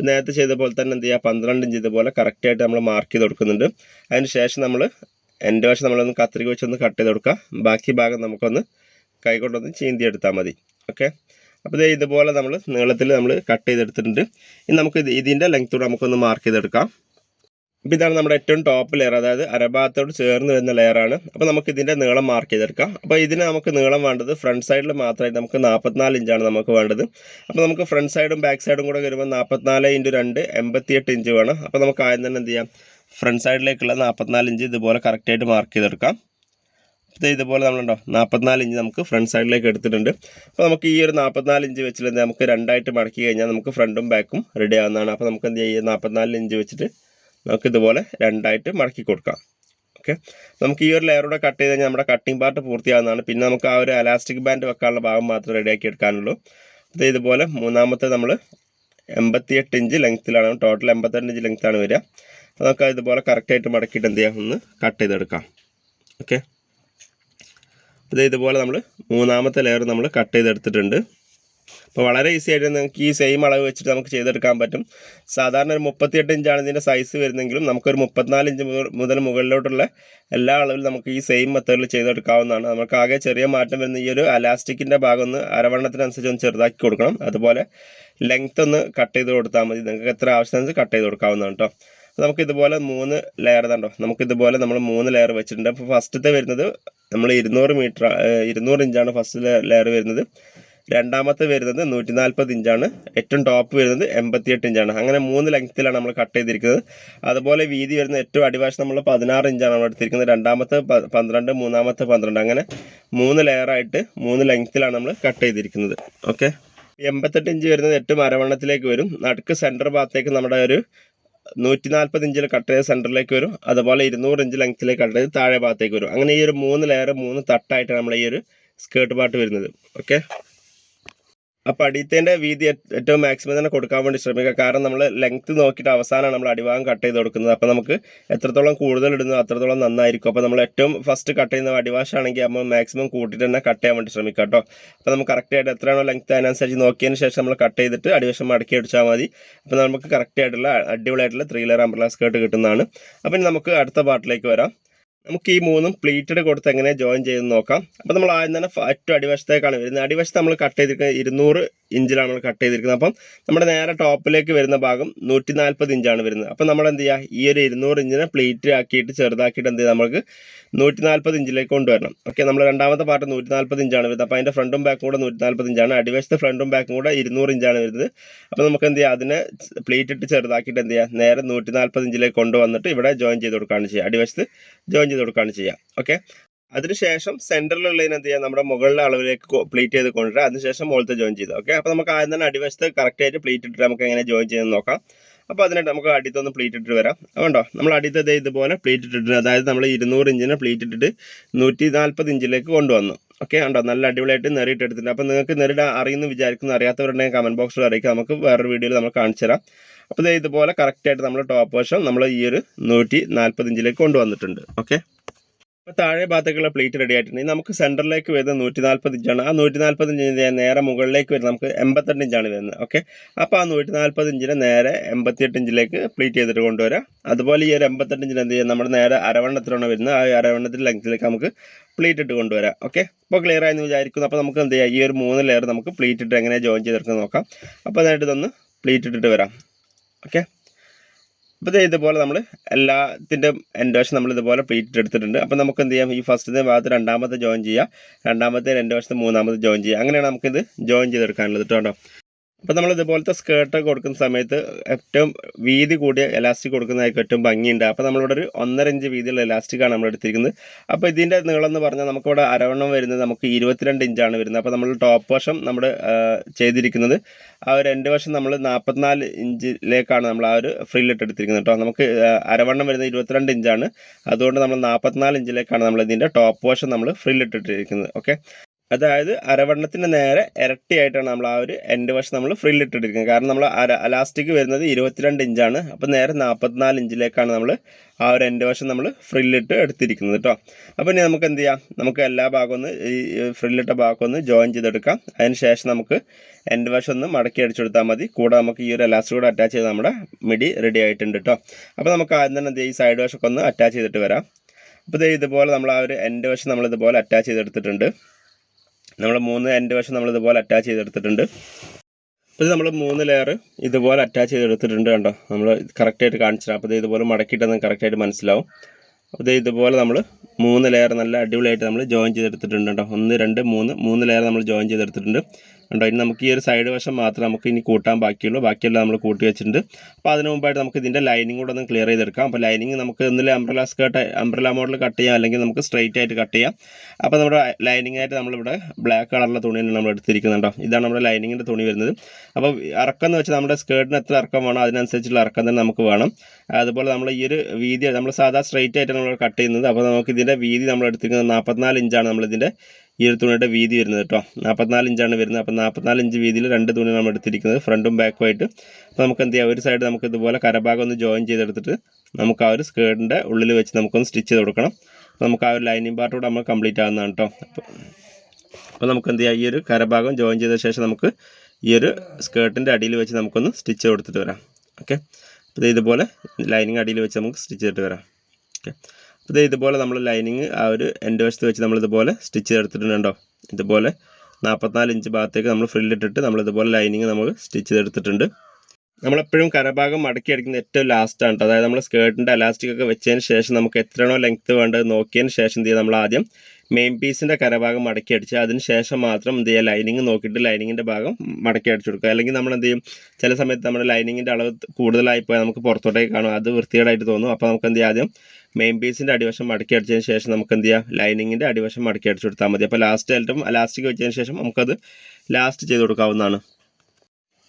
നേരത്തെ ചെയ്ത പോലെ തന്നെ എന്ത് ചെയ്യുക പന്ത്രണ്ട് ഇഞ്ച് ഇതുപോലെ കറക്റ്റായിട്ട് നമ്മൾ മാർക്ക് ചെയ്ത് കൊടുക്കുന്നുണ്ട്. അതിന് ശേഷം നമ്മൾ എന്റെ വശം നമ്മളൊന്ന് കത്രിക വെച്ചൊന്ന് കട്ട് ചെയ്ത് കൊടുക്കുക ബാക്കി ഭാഗം നമുക്കൊന്ന് കൈകൊണ്ടൊന്ന് ചീന്തി എടുത്താൽ മതി. ഓക്കെ അപ്പോൾ ഇതുപോലെ നമ്മൾ നീളത്തിൽ നമ്മൾ കട്ട് ചെയ്തെടുത്തിട്ടുണ്ട്. ഇനി നമുക്ക് ഇത് ഇതിന്റെ ലെങ്ത്തൂടെ നമുക്കൊന്ന് മാർക്ക് ചെയ്തെടുക്കാം. അപ്പോൾ ഇതാണ് നമ്മുടെ ഏറ്റവും ടോപ്പ് ലെയർ അതായത് അരഭാഗത്തോട് ചേർന്ന് വരുന്ന ലെയറാണ് അപ്പോൾ നമുക്ക് ഇതിന്റെ നീളം മാർക്ക് ചെയ്തെടുക്കാം. അപ്പോൾ ഇതിന് നമുക്ക് നീളം വേണ്ടത് ഫ്രണ്ട് സൈഡിൽ മാത്രമായിട്ട് നമുക്ക് നാൽപ്പത്തിനാല് ഇഞ്ചാണ് നമുക്ക് വേണ്ടത്. അപ്പോൾ നമുക്ക് ഫ്രണ്ട് സൈഡും ബാക്ക് സൈഡും കൂടെ വരുമ്പോൾ നാൽപ്പത്തിനാല് ഇന്റു രണ്ട് എൺപത്തിയെട്ട് ഇഞ്ച് വേണം. അപ്പോൾ നമുക്ക് ആദ്യം തന്നെ എന്ത് ചെയ്യാം? ഫ്രണ്ട് സൈഡിലേക്കുള്ള നാൽപ്പത്തിനാല് ഇഞ്ച് ഇതുപോലെ കറക്റ്റായിട്ട് മാർക്ക് ചെയ്തെടുക്കാം. ഇതുപോലെ നമ്മളുണ്ടോ നാൽപ്പത്തിനാല് ഇഞ്ച് നമുക്ക് ഫ്രണ്ട് സൈഡിലേക്ക് എടുത്തിട്ടുണ്ട്. അപ്പോൾ നമുക്ക് ഈ ഒരു നാൽപ്പത്തിനാല് ഇഞ്ച് വെച്ചിട്ട് നമുക്ക് രണ്ടായിട്ട് മടക്കി കഴിഞ്ഞാൽ നമുക്ക് ഫ്രണ്ടും ബാക്കും റെഡി ആവുന്നതാണ്. അപ്പോൾ നമുക്ക് എന്ത് ചെയ്യുക നാൽപ്പത്തിനാല് ഇഞ്ച് വെച്ചിട്ട് നമുക്ക് ഇതുപോലെ രണ്ടായിട്ട് മടക്കി കൊടുക്കാം. ഓക്കെ നമുക്ക് ഈ ഒരു ലെയറൂടെ കട്ട് ചെയ്ത് കഴിഞ്ഞാൽ നമ്മുടെ കട്ടിംഗ് പാർട്ട് പൂർത്തിയാവുന്നതാണ്. പിന്നെ നമുക്ക് ആ ഒരു അലാസ്റ്റിക് ബാൻഡ് വെക്കാനുള്ള ഭാഗം മാത്രം റെഡിയാക്കി എടുക്കാനുള്ളൂ. അത് ഇതുപോലെ മൂന്നാമത്തെ നമ്മൾ എൺപത്തിയെട്ട് ഇഞ്ച് ലെങ്ത്തിലാണ് ടോട്ടൽ എൺപത്തെട്ട് ഇഞ്ച് ലെങ്ത്താണ് വരിക. അപ്പോൾ നമുക്ക് ഇതുപോലെ കറക്റ്റായിട്ട് മടക്കിയിട്ട് എന്ത് ചെയ്യാം? ഒന്ന് കട്ട് ചെയ്തെടുക്കാം. ഓക്കെ അത് ഇതുപോലെ നമ്മൾ മൂന്നാമത്തെ ലെയർ നമ്മൾ കട്ട് ചെയ്തെടുത്തിട്ടുണ്ട്. അപ്പോൾ വളരെ ഈസി ആയിട്ട് നിങ്ങൾക്ക് ഈ സെയിം അളവ് വെച്ചിട്ട് നമുക്ക് ചെയ്തെടുക്കാൻ പറ്റും. സാധാരണ ഒരു മുപ്പത്തിയെട്ട് ഇഞ്ചാണ് ഇതിന്റെ സൈസ് വരുന്നെങ്കിലും നമുക്കൊരു മുപ്പത്തിനാല് ഇഞ്ച് മുതൽ മുകളിലോട്ടുള്ള എല്ലാ അളവിലും നമുക്ക് ഈ സെയിം മെത്തേഡിൽ ചെയ്തെടുക്കാവുന്നതാണ്. നമുക്ക് ആകെ ചെറിയ മാറ്റം വരുന്ന ഈ ഒരു അലാസ്റ്റിക്കിന്റെ ഭാഗം ഒന്ന് അരവണ്ണത്തിനനുസരിച്ച് ഒന്ന് ചെറുതാക്കി കൊടുക്കണം. അതുപോലെ ലെങ്ത് ഒന്ന് കട്ട് ചെയ്ത് കൊടുത്താൽ മതി. നിങ്ങൾക്ക് എത്ര ആവശ്യത്തിനനുസരിച്ച് കട്ട് ചെയ്ത് കൊടുക്കാവുന്നതാണ് കേട്ടോ നമുക്ക് ഇതുപോലെ മൂന്ന് ലെയർ തണ്ടോ നമുക്ക് ഇതുപോലെ നമ്മൾ മൂന്ന് ലെയർ വെച്ചിട്ടുണ്ട്. അപ്പോൾ ഫസ്റ്റത്തെ വരുന്നത് നമ്മൾ ഇരുന്നൂറ് മീറ്റർ ഇരുന്നൂറ് ഇഞ്ചാണ് ഫസ്റ്റ് ലെയർ വരുന്നത്. രണ്ടാമത്തെ വരുന്നത് നൂറ്റി നാൽപ്പത് ഇഞ്ചാണ്. ഏറ്റവും ടോപ്പ് വരുന്നത് എൺപത്തിയെട്ട് ഇഞ്ചാണ്. അങ്ങനെ മൂന്ന് ലെങ്ത്തിലാണ് നമ്മൾ കട്ട് ചെയ്തിരിക്കുന്നത്. അതുപോലെ വീതി വരുന്ന ഏറ്റവും അടിവാശം നമ്മൾ പതിനാറ് ഇഞ്ചാണ് നമ്മൾ എടുത്തിരിക്കുന്നത്. രണ്ടാമത്തെ പന്ത്രണ്ട് മൂന്നാമത്തെ പന്ത്രണ്ട്. അങ്ങനെ മൂന്ന് ലെയറായിട്ട് മൂന്ന് ലെങ്ത്തിലാണ് നമ്മൾ കട്ട് ചെയ്തിരിക്കുന്നത്. ഓക്കെ എൺപത്തെട്ട് ഇഞ്ച് വരുന്നത് ഏറ്റവും അരവണ്ണത്തിലേക്ക് വരും. നടുക്ക് സെന്റർ ഭാഗത്തേക്ക് നമ്മുടെ ഒരു നൂറ്റി നാൽപ്പത് ഇഞ്ചിൽ കട്ട് ചെയ്ത് സെന്ററിലേക്ക് വരും. അതുപോലെ ഇരുന്നൂറ് ഇഞ്ച് ലെങ്ത്തിലേക്ക് കട്ട് ചെയ്ത് താഴെ ഭാഗത്തേക്ക് വരും. അങ്ങനെ ഈ ഒരു മൂന്ന് ലെയർ മൂന്ന് തട്ടായിട്ടാണ് നമ്മൾ ഈ ഒരു സ്കേർട്ട് പാർട്ട് വരുന്നത്. ഓക്കെ അപ്പോൾ അടിയത്തേന്റെ വീതി ഏറ്റവും മാക്സിമം തന്നെ കൊടുക്കാൻ വേണ്ടി ശ്രമിക്കുക. കാരണം നമ്മൾ ലെങ്ത്ത് നോക്കിയിട്ട് അവസാനമാണ് നമ്മൾ അടിഭാഗം കട്ട് ചെയ്ത് കൊടുക്കുന്നത്. അപ്പോൾ നമുക്ക് എത്രത്തോളം കൂടുതൽ ഇടുന്നു അത്രത്തോളം നന്നായിരിക്കും. അപ്പോൾ നമ്മൾ ഏറ്റവും ഫസ്റ്റ് കട്ട് ചെയ്യുന്ന അടിവാശാണെങ്കിൽ നമ്മൾ മാക്സിമം കൂട്ടിയിട്ട് തന്നെ കട്ട് ചെയ്യാൻ വേണ്ടി ശ്രമിക്കുക കേട്ടോ. അപ്പോൾ നമുക്ക് കറക്റ്റായിട്ട് എത്രയാണോ ലെങ്ത് അതിനനുസരിച്ച് നോക്കിയതിന് ശേഷം നമ്മൾ കട്ട് ചെയ്തിട്ട് അടിവശം മടക്കി അടിച്ചാൽ മതി. അപ്പോൾ നമുക്ക് കറക്റ്റായിട്ടുള്ള അടിപൊളിയായിട്ടുള്ള ത്രീ ലെയർ അംബ്രല സ്കേർട്ട് കിട്ടുന്നതാണ്. അപ്പം നമുക്ക് അടുത്ത പാർട്ടിലേക്ക് വരാം. നമുക്ക് ഈ മൂന്നും പ്ലീറ്റഡ് കൊടുത്ത് എങ്ങനെ ജോയിൻ ചെയ്ത് നോക്കാം. അപ്പോൾ നമ്മൾ ആദ്യം തന്നെ ഏറ്റവും അടിവശത്തേക്കാണ് വരുന്നത്. അടിവശത്ത് നമ്മൾ കട്ട് ചെയ്തിരിക്കുന്നത് ഇരുന്നൂറ് ഇഞ്ചിലാണ് നമ്മൾ കട്ട് ചെയ്തിരിക്കുന്നത്. അപ്പം നമ്മുടെ നേരെ ടോപ്പിലേക്ക് വരുന്ന ഭാഗം നൂറ്റി നാൽപ്പത് ഇഞ്ചാണ് വരുന്നത്. അപ്പം നമ്മൾ എന്ത് ചെയ്യുക ഈ ഒരു ഇരുന്നൂറ് ഇഞ്ചിനെ പ്ലേറ്റ് ആക്കിയിട്ട് ചെറുതാക്കിയിട്ട് എന്ത് ചെയ്യുക നമുക്ക് നൂറ്റി നാൽപ്പത് ഇഞ്ചിലേക്ക് കൊണ്ടുവരണം. ഓക്കെ നമ്മൾ രണ്ടാമത്തെ പാർട്ട് നൂറ്റി നാൽപ്പത് ഇഞ്ചാണ് വരുന്നത്. അപ്പോൾ അതിന്റെ ഫ്രണ്ടും ബാക്കും കൂടെ നൂറ്റി നാൽപ്പത് ഇഞ്ചാണ്. അടിവശത്തെ ഫ്രണ്ടും ബാക്കും കൂടെ ഇരുന്നൂറ് ഇഞ്ചാണ് വരുന്നത്. അപ്പോൾ നമുക്ക് എന്ത് ചെയ്യുക അതിനെ പ്ലേറ്റ് ഇട്ട് ചെറുതാക്കിയിട്ട് എന്ത് ചെയ്യുക നേരെ നൂറ്റി നാൽപ്പത് ഇഞ്ചിലേക്ക് കൊണ്ടുവന്നിട്ട് ഇവിടെ ജോയിൻ ചെയ്ത് കൊടുക്കുകയാണ് ചെയ്യുക. അടിവശത്ത് ജോയിൻ ചെയ്ത് കൊടുക്കുകയാണ് ചെയ്യുക. ഓക്കെ അതിനുശേഷം സെന്ററിലുള്ളതിന് എന്ത് ചെയ്യാം? നമ്മുടെ മുകളിലെ അളവിലേക്ക് പ്ലീറ്റ് ചെയ്ത് കൊണ്ടുവരിക. അതിനുശേഷം മുകളിലത്തെ ജോയിൻ ചെയ്ത്. ഓക്കെ അപ്പോൾ നമുക്ക് ആദ്യം തന്നെ അടിവശത്ത് കറക്റ്റ് ആയിട്ട് പ്ലീറ്റ് ഇട്ടിട്ട് നമുക്ക് എങ്ങനെ ജോയിൻ ചെയ്യാൻ നോക്കാം. അപ്പോൾ അതിനായിട്ട് നമുക്ക് അടിത്തൊന്ന് പ്ലീറ്റ് ഇട്ടിട്ട് വരാം. അതുകൊണ്ടോ നമ്മൾ അടിത്തത് ഇതുപോലെ പ്ലീറ്റ് ഇട്ടിട്ട് അതായത് നമ്മൾ ഇരുന്നൂറ് ഇഞ്ചിന് പ്ലീറ്റ് ഇട്ടിട്ട് നൂറ്റി നാൽപ്പത് ഇഞ്ചിലേക്ക് കൊണ്ടുവന്നു. ഓക്കെ ഉണ്ടോ നല്ല അടിപൊളിയായിട്ട് നെറിയിട്ട് എടുത്തിട്ടുണ്ട്. അപ്പോൾ നിങ്ങൾക്ക് നെറിട അറിയുന്നു വിചാരിക്കുന്നു അറിയാത്തവരുണ്ടെങ്കിൽ കമന്റ് ബോക്സിൽ അറിയിക്കുക നമുക്ക് വേറൊരു വീഡിയോയിൽ നമ്മൾ കാണിച്ചു തരാം. അപ്പോൾ ഇതേ ഇതുപോലെ കറക്റ്റായിട്ട് നമ്മൾ ടോപ്പ് വശം നമ്മൾ ഈ ഒരു നൂറ്റി നാൽപ്പത് ഇഞ്ചിലേക്ക് കൊണ്ടുവന്നിട്ടുണ്ട്. ഓക്കെ അപ്പോൾ താഴെ ഭാഗത്തേക്കുള്ള പ്ലേറ്റ് റെഡി ആയിട്ടുണ്ട്. ഇനി നമുക്ക് സെന്ററിലേക്ക് വരുന്നത് നൂറ്റി നാൽപ്പത് ഇഞ്ചാണ്. ആ നൂറ്റി നാൽപ്പത് ഇഞ്ച് നേരെ മുകളിലേക്ക് വരുന്നത് നമുക്ക് എൺപത്തെട്ട് ഇഞ്ചാണ് വരുന്നത്. ഓക്കെ അപ്പോൾ ആ നൂറ്റി നാൽപ്പത് ഇഞ്ചിനെ നേരെ എൺപത്തിയെട്ട് ഇഞ്ചിലേക്ക് പ്ലേറ്റ് ചെയ്തിട്ട് കൊണ്ടുവരാം. അതുപോലെ ഈ ഒരു എൺപത്തെട്ട് ഇഞ്ചിന് എന്ത് ചെയ്യാം? നമ്മുടെ നേരെ അരവണ്ണത്തിലാണ് വരുന്നത്. ആ അരവണ്ണത്തിന്റെ ലെങ്ത്തിലേക്ക് നമുക്ക് പ്ലേറ്റ് ഇട്ട് കൊണ്ടുവരാം. ഓക്കെ അപ്പോൾ ക്ലിയർ ആയെന്ന് വിചാരിക്കുന്നു. അപ്പോൾ നമുക്ക് എന്ത് ചെയ്യാം? ഈ ഒരു മൂന്ന് ലെയർ നമുക്ക് പ്ലേറ്റ് ഇട്ട് എങ്ങനെ ജോയിൻ ചെയ്തെടുക്കാൻ നോക്കാം. അപ്പോൾ അതായിട്ട് ഇതൊന്ന് പ്ലേറ്റ് ഇട്ടിട്ട് വരാം. ഓക്കെ അപ്പോൾ ഇതേ ഇതുപോലെ നമ്മൾ എല്ലാത്തിന്റെ എൻഡോഷൻ നമ്മൾ ഇതുപോലെ പ്ലീറ്റ് എടുത്തിട്ടുണ്ട്. അപ്പോൾ നമുക്ക് എന്ത് ചെയ്യാം? ഈ ഫസ്റ്റത്തെ ഭാഗത്ത് രണ്ടാമത്തെ ജോയിൻ ചെയ്യാം. രണ്ടാമത്തെ രണ്ട് വശത്ത് മൂന്നാമത്തെ ജോയിൻ ചെയ്യാം. അങ്ങനെയാണ് നമുക്കിത് ജോയിൻ ചെയ്തെടുക്കാനുള്ളത്. കേട്ടോ അപ്പോൾ നമ്മൾ ഇതുപോലത്തെ സ്കേർട്ട് കൊടുക്കുന്ന സമയത്ത് ഏറ്റവും വീതി കൂടിയ എലാസ്റ്റിക് കൊടുക്കുന്നതായിരിക്കും ഏറ്റവും ഭംഗിയുണ്ട്. അപ്പോൾ നമ്മളിവിടെ ഒരു ഒന്നര ഇഞ്ച് വീതിയുള്ള എലാസ്റ്റിക്കാണ് നമ്മൾ എടുത്തിരിക്കുന്നത്. അപ്പോൾ ഇതിന്റെ നീളം എന്ന് പറഞ്ഞാൽ നമുക്കിവിടെ അരവണ്ണം വരുന്നത് നമുക്ക് ഇരുപത്തിരണ്ട് ഇഞ്ചാണ് വരുന്നത്. അപ്പോൾ നമ്മൾ ടോപ്പ് വശം നമ്മൾ ചെയ്തിരിക്കുന്നത്. ആ ഒരു രണ്ട് വശം നമ്മൾ നാൽപ്പത്തിനാല് ഇഞ്ചിലേക്കാണ് നമ്മൾ ആ ഒരു ഫ്രില്ലിട്ട് എടുത്തിരിക്കുന്നത് കേട്ടോ. നമുക്ക് അരവണ്ണം വരുന്നത് ഇരുപത്തിരണ്ട് ഇഞ്ചാണ് അതുകൊണ്ട് നമ്മൾ നാൽപ്പത്തിനാല് ഇഞ്ചിലേക്കാണ് നമ്മൾ ഇതിന്റെ ടോപ്പ് വശം നമ്മൾ ഫ്രില്ലിട്ടിട്ടിരിക്കുന്നത് ഓക്കെ അതായത് അരവണ്ണത്തിന് നേരെ ഇരട്ടിയായിട്ടാണ് നമ്മൾ ആ ഒരു എൻഡ് വശം നമ്മൾ ഫ്രില്ലിട്ടെടുക്കുന്നത് കാരണം നമ്മൾ അര അലാസ്റ്റിക് വരുന്നത് ഇരുപത്തിരണ്ട് ഇഞ്ചാണ് അപ്പോൾ നേരെ നാൽപ്പത്തിനാല് ഇഞ്ചിലേക്കാണ് നമ്മൾ ആ ഒരു എൻഡ് വശം നമ്മൾ ഫ്രില്ലിട്ട് എടുത്തിരിക്കുന്നത് കേട്ടോ അപ്പോൾ ഇനി നമുക്ക് എന്ത് ചെയ്യാം? നമുക്ക് എല്ലാ ഭാഗവും ഒന്ന് ഈ ഫ്രില്ലിട്ട ഭാഗം ഒന്ന് ജോയിൻ ചെയ്തെടുക്കാം. അതിന് ശേഷം നമുക്ക് എൻഡ് വശം ഒന്ന് മടക്കി അടിച്ചെടുത്താൽ മതി. കൂടെ നമുക്ക് ഈ ഒരു എലാസ്റ്റിക് കൂടെ അറ്റാച്ച് ചെയ്ത് നമ്മുടെ മിഡി റെഡി ആയിട്ടുണ്ട് കേട്ടോ അപ്പോൾ നമുക്ക് ആദ്യം തന്നെ ഈ സൈഡ് വശമൊക്കെ ഒന്ന് അറ്റാച്ച് ചെയ്തിട്ട് വരാം. അപ്പോൾ ഇതേ ഇതുപോലെ നമ്മൾ ആ ഒരു എൻഡ് വശം നമ്മൾ ഇതുപോലെ അറ്റാച്ച് ചെയ്തെടുത്തിട്ടുണ്ട്. നമ്മൾ മൂന്ന് എന്റെ വശം നമ്മൾ ഇതുപോലെ അറ്റാച്ച് ചെയ്തെടുത്തിട്ടുണ്ട്. അപ്പോൾ ഇത് നമ്മൾ മൂന്ന് ലെയർ ഇതുപോലെ അറ്റാച്ച് ചെയ്തെടുത്തിട്ടുണ്ട് കണ്ടോ? നമ്മൾ കറക്റ്റായിട്ട് കാണിച്ചിട്ട് അപ്പോൾ ഇത് ഇതുപോലെ നമുക്ക് കറക്റ്റായിട്ട് മനസ്സിലാവും. അപ്പോൾ ഇത് ഇതുപോലെ നമ്മൾ മൂന്ന് ലെയർ നല്ല അടിപൊളിയായിട്ട് നമ്മൾ ജോയിൻ ചെയ്തെടുത്തിട്ടുണ്ട് കേട്ടോ ഒന്ന് രണ്ട് മൂന്ന്. മൂന്ന് ലെയർ നമ്മൾ ജോയിൻ ചെയ്തെടുത്തിട്ടുണ്ട്. കണ്ടോ ഇനി നമുക്ക് ഈ ഒരു സൈഡ് വശം മാത്രം നമുക്ക് ഇനി കൂട്ടാൻ ബാക്കിയുള്ളൂ. ബാക്കിയെല്ലാം നമ്മൾ കൂട്ടി വെച്ചിട്ടുണ്ട്. അപ്പോൾ അതിന് മുമ്പായിട്ട് നമുക്ക് ഇതിന്റെ ലൈനിങ് കൂടെ ഒന്ന് ക്ലിയർ ചെയ്തെടുക്കാം. അപ്പോൾ ലൈനിങ് നമുക്ക് ഒന്നിലെ umbrella skirt umbrella model cut ചെയ്യാം അല്ലെങ്കിൽ നമുക്ക് സ്ട്രൈറ്റ് ആയിട്ട് കട്ട് ചെയ്യാം. അപ്പോൾ നമ്മുടെ ലൈനിങ് ആയിട്ട് നമ്മളിവിടെ ബ്ലാക്ക് കളറിലെ തുണിയാണ് നമ്മൾ എടുത്തിരിക്കുന്നുണ്ടോ ഇതാണ് നമ്മുടെ ലൈനിങ്ങിന്റെ തുണി വരുന്നത്. അപ്പോൾ ഇറക്കം എന്ന് വെച്ചാൽ നമ്മുടെ സ്കേർട്ടിന് എത്ര ഇറക്കം വേണം അതിനനുസരിച്ചുള്ള ഇറക്കം തന്നെ നമുക്ക് വേണം. അതുപോലെ നമ്മൾ ഈ ഒരു വീതി നമ്മൾ സാധാ സ്ട്രൈറ്റ് ആയിട്ട് നമ്മൾ കട്ട് ചെയ്യുന്നത്. അപ്പോൾ നമുക്ക് ഇതിന്റെ വീതി നമ്മൾ എടുത്തിരിക്കുന്നത് നാൽപ്പത്തിനാല് ഇഞ്ചാണ് നമ്മളിതിന്റെ ഈ ഒരു തുണിയുടെ വീതി വരുന്നത് കേട്ടോ നാൽപ്പത്തിനാല് ഇഞ്ചാണ് വരുന്നത്. അപ്പോൾ നാൽപ്പത്തിനാല് ഇഞ്ച് വീതിയിൽ രണ്ട് തുണി നമ്മൾ എടുത്തിരിക്കുന്നത്. ഫ്രണ്ടും ബാക്കും ആയിട്ട് അപ്പോൾ നമുക്ക് എന്ത് ചെയ്യാം? ഒരു സൈഡ് നമുക്ക് ഇതുപോലെ കരഭാഗം ഒന്ന് ജോയിൻ ചെയ്തെടുത്തിട്ട് നമുക്ക് ആ ഒരു സ്കേർട്ടിന്റെ ഉള്ളിൽ വെച്ച് നമുക്കൊന്ന് സ്റ്റിച്ച് ചെയ്ത് കൊടുക്കണം. അപ്പോൾ നമുക്ക് ആ ഒരു ലൈനിങ് പാർട്ട് കൂടെ നമ്മൾ കംപ്ലീറ്റ് ആവുന്നതാണ് കേട്ടോ അപ്പോൾ നമുക്ക് എന്ത് ചെയ്യാം? ഈ ഒരു കരഭാഗം ജോയിൻ ചെയ്ത ശേഷം നമുക്ക് ഈ ഒരു സ്കേർട്ടിന്റെ അടിയിൽ വെച്ച് നമുക്കൊന്ന് സ്റ്റിച്ച് കൊടുത്തിട്ട് വരാം. ഓക്കെ? അപ്പോൾ ഇതുപോലെ ലൈനിങ് അടിയിൽ വെച്ച് നമുക്ക് സ്റ്റിച്ച് ചെയ്തിട്ട് വരാം. ഓക്കെ? അപ്പോൾ ഇതുപോലെ നമ്മൾ ലൈനിങ് ആ ഒരു എന്റെ വശത്ത് വെച്ച് നമ്മൾ ഇതുപോലെ സ്റ്റിച്ച് ചെയ്തെടുത്തിട്ടുണ്ടോ ഇതുപോലെ നാൽപ്പത്തിനാല് ഇഞ്ച് ഭാഗത്തേക്ക് നമ്മൾ ഫ്രില്ലിട്ടിട്ട് നമ്മൾ ഇതുപോലെ ലൈനിങ് നമ്മൾ സ്റ്റിച്ച് ചെയ്തെടുത്തിട്ടുണ്ട്. നമ്മളെപ്പോഴും കരഭാഗം മടക്കി അടിക്കുന്ന ഏറ്റവും ലാസ്റ്റ് ആണ് അതായത് നമ്മൾ സ്കേർട്ടിന്റെ അലാസ്റ്റിക് ഒക്കെ വെച്ചതിന് ശേഷം നമുക്ക് എത്രയാണോ ലെങ്ത് വേണ്ടത് നോക്കിയതിന് ശേഷം എന്ത് നമ്മൾ ആദ്യം മെയിൻ പീസിന്റെ കരഭാഗം മടക്കി അടിച്ച് അതിന് ശേഷം മാത്രം എന്ത് ചെയ്യുക? ലൈനിങ് നോക്കിയിട്ട് ലൈനിങ്ങിന്റെ ഭാഗം മടക്കി അടിച്ചു കൊടുക്കുക. അല്ലെങ്കിൽ നമ്മൾ എന്ത് ചെയ്യും? ചില സമയത്ത് നമ്മുടെ ലൈനിങ്ങിന്റെ അളവ് കൂടുതലായി പോയാൽ നമുക്ക് പുറത്തോട്ടേക്ക് കാണും. അത് വൃത്തികേടായിട്ട് തോന്നും. അപ്പോൾ നമുക്ക് എന്ത് ചെയ്യാം? ആദ്യം മെയിൻ പീസിന്റെ അടിവശം മടക്കി അടിച്ചതിന് ശേഷം നമുക്ക് എന്ത് ചെയ്യാം? ലൈനിങ്ങിന്റെ അടിവശം മടക്കി അടിച്ചു കൊടുത്താൽ മതി. അപ്പോൾ ലാസ്റ്റ് ആയിട്ടും അലാസ്റ്റിക് വെച്ചതിന് ശേഷം നമുക്കത് ലാസ്റ്റ് ചെയ്ത് കൊടുക്കാവുന്നതാണ്.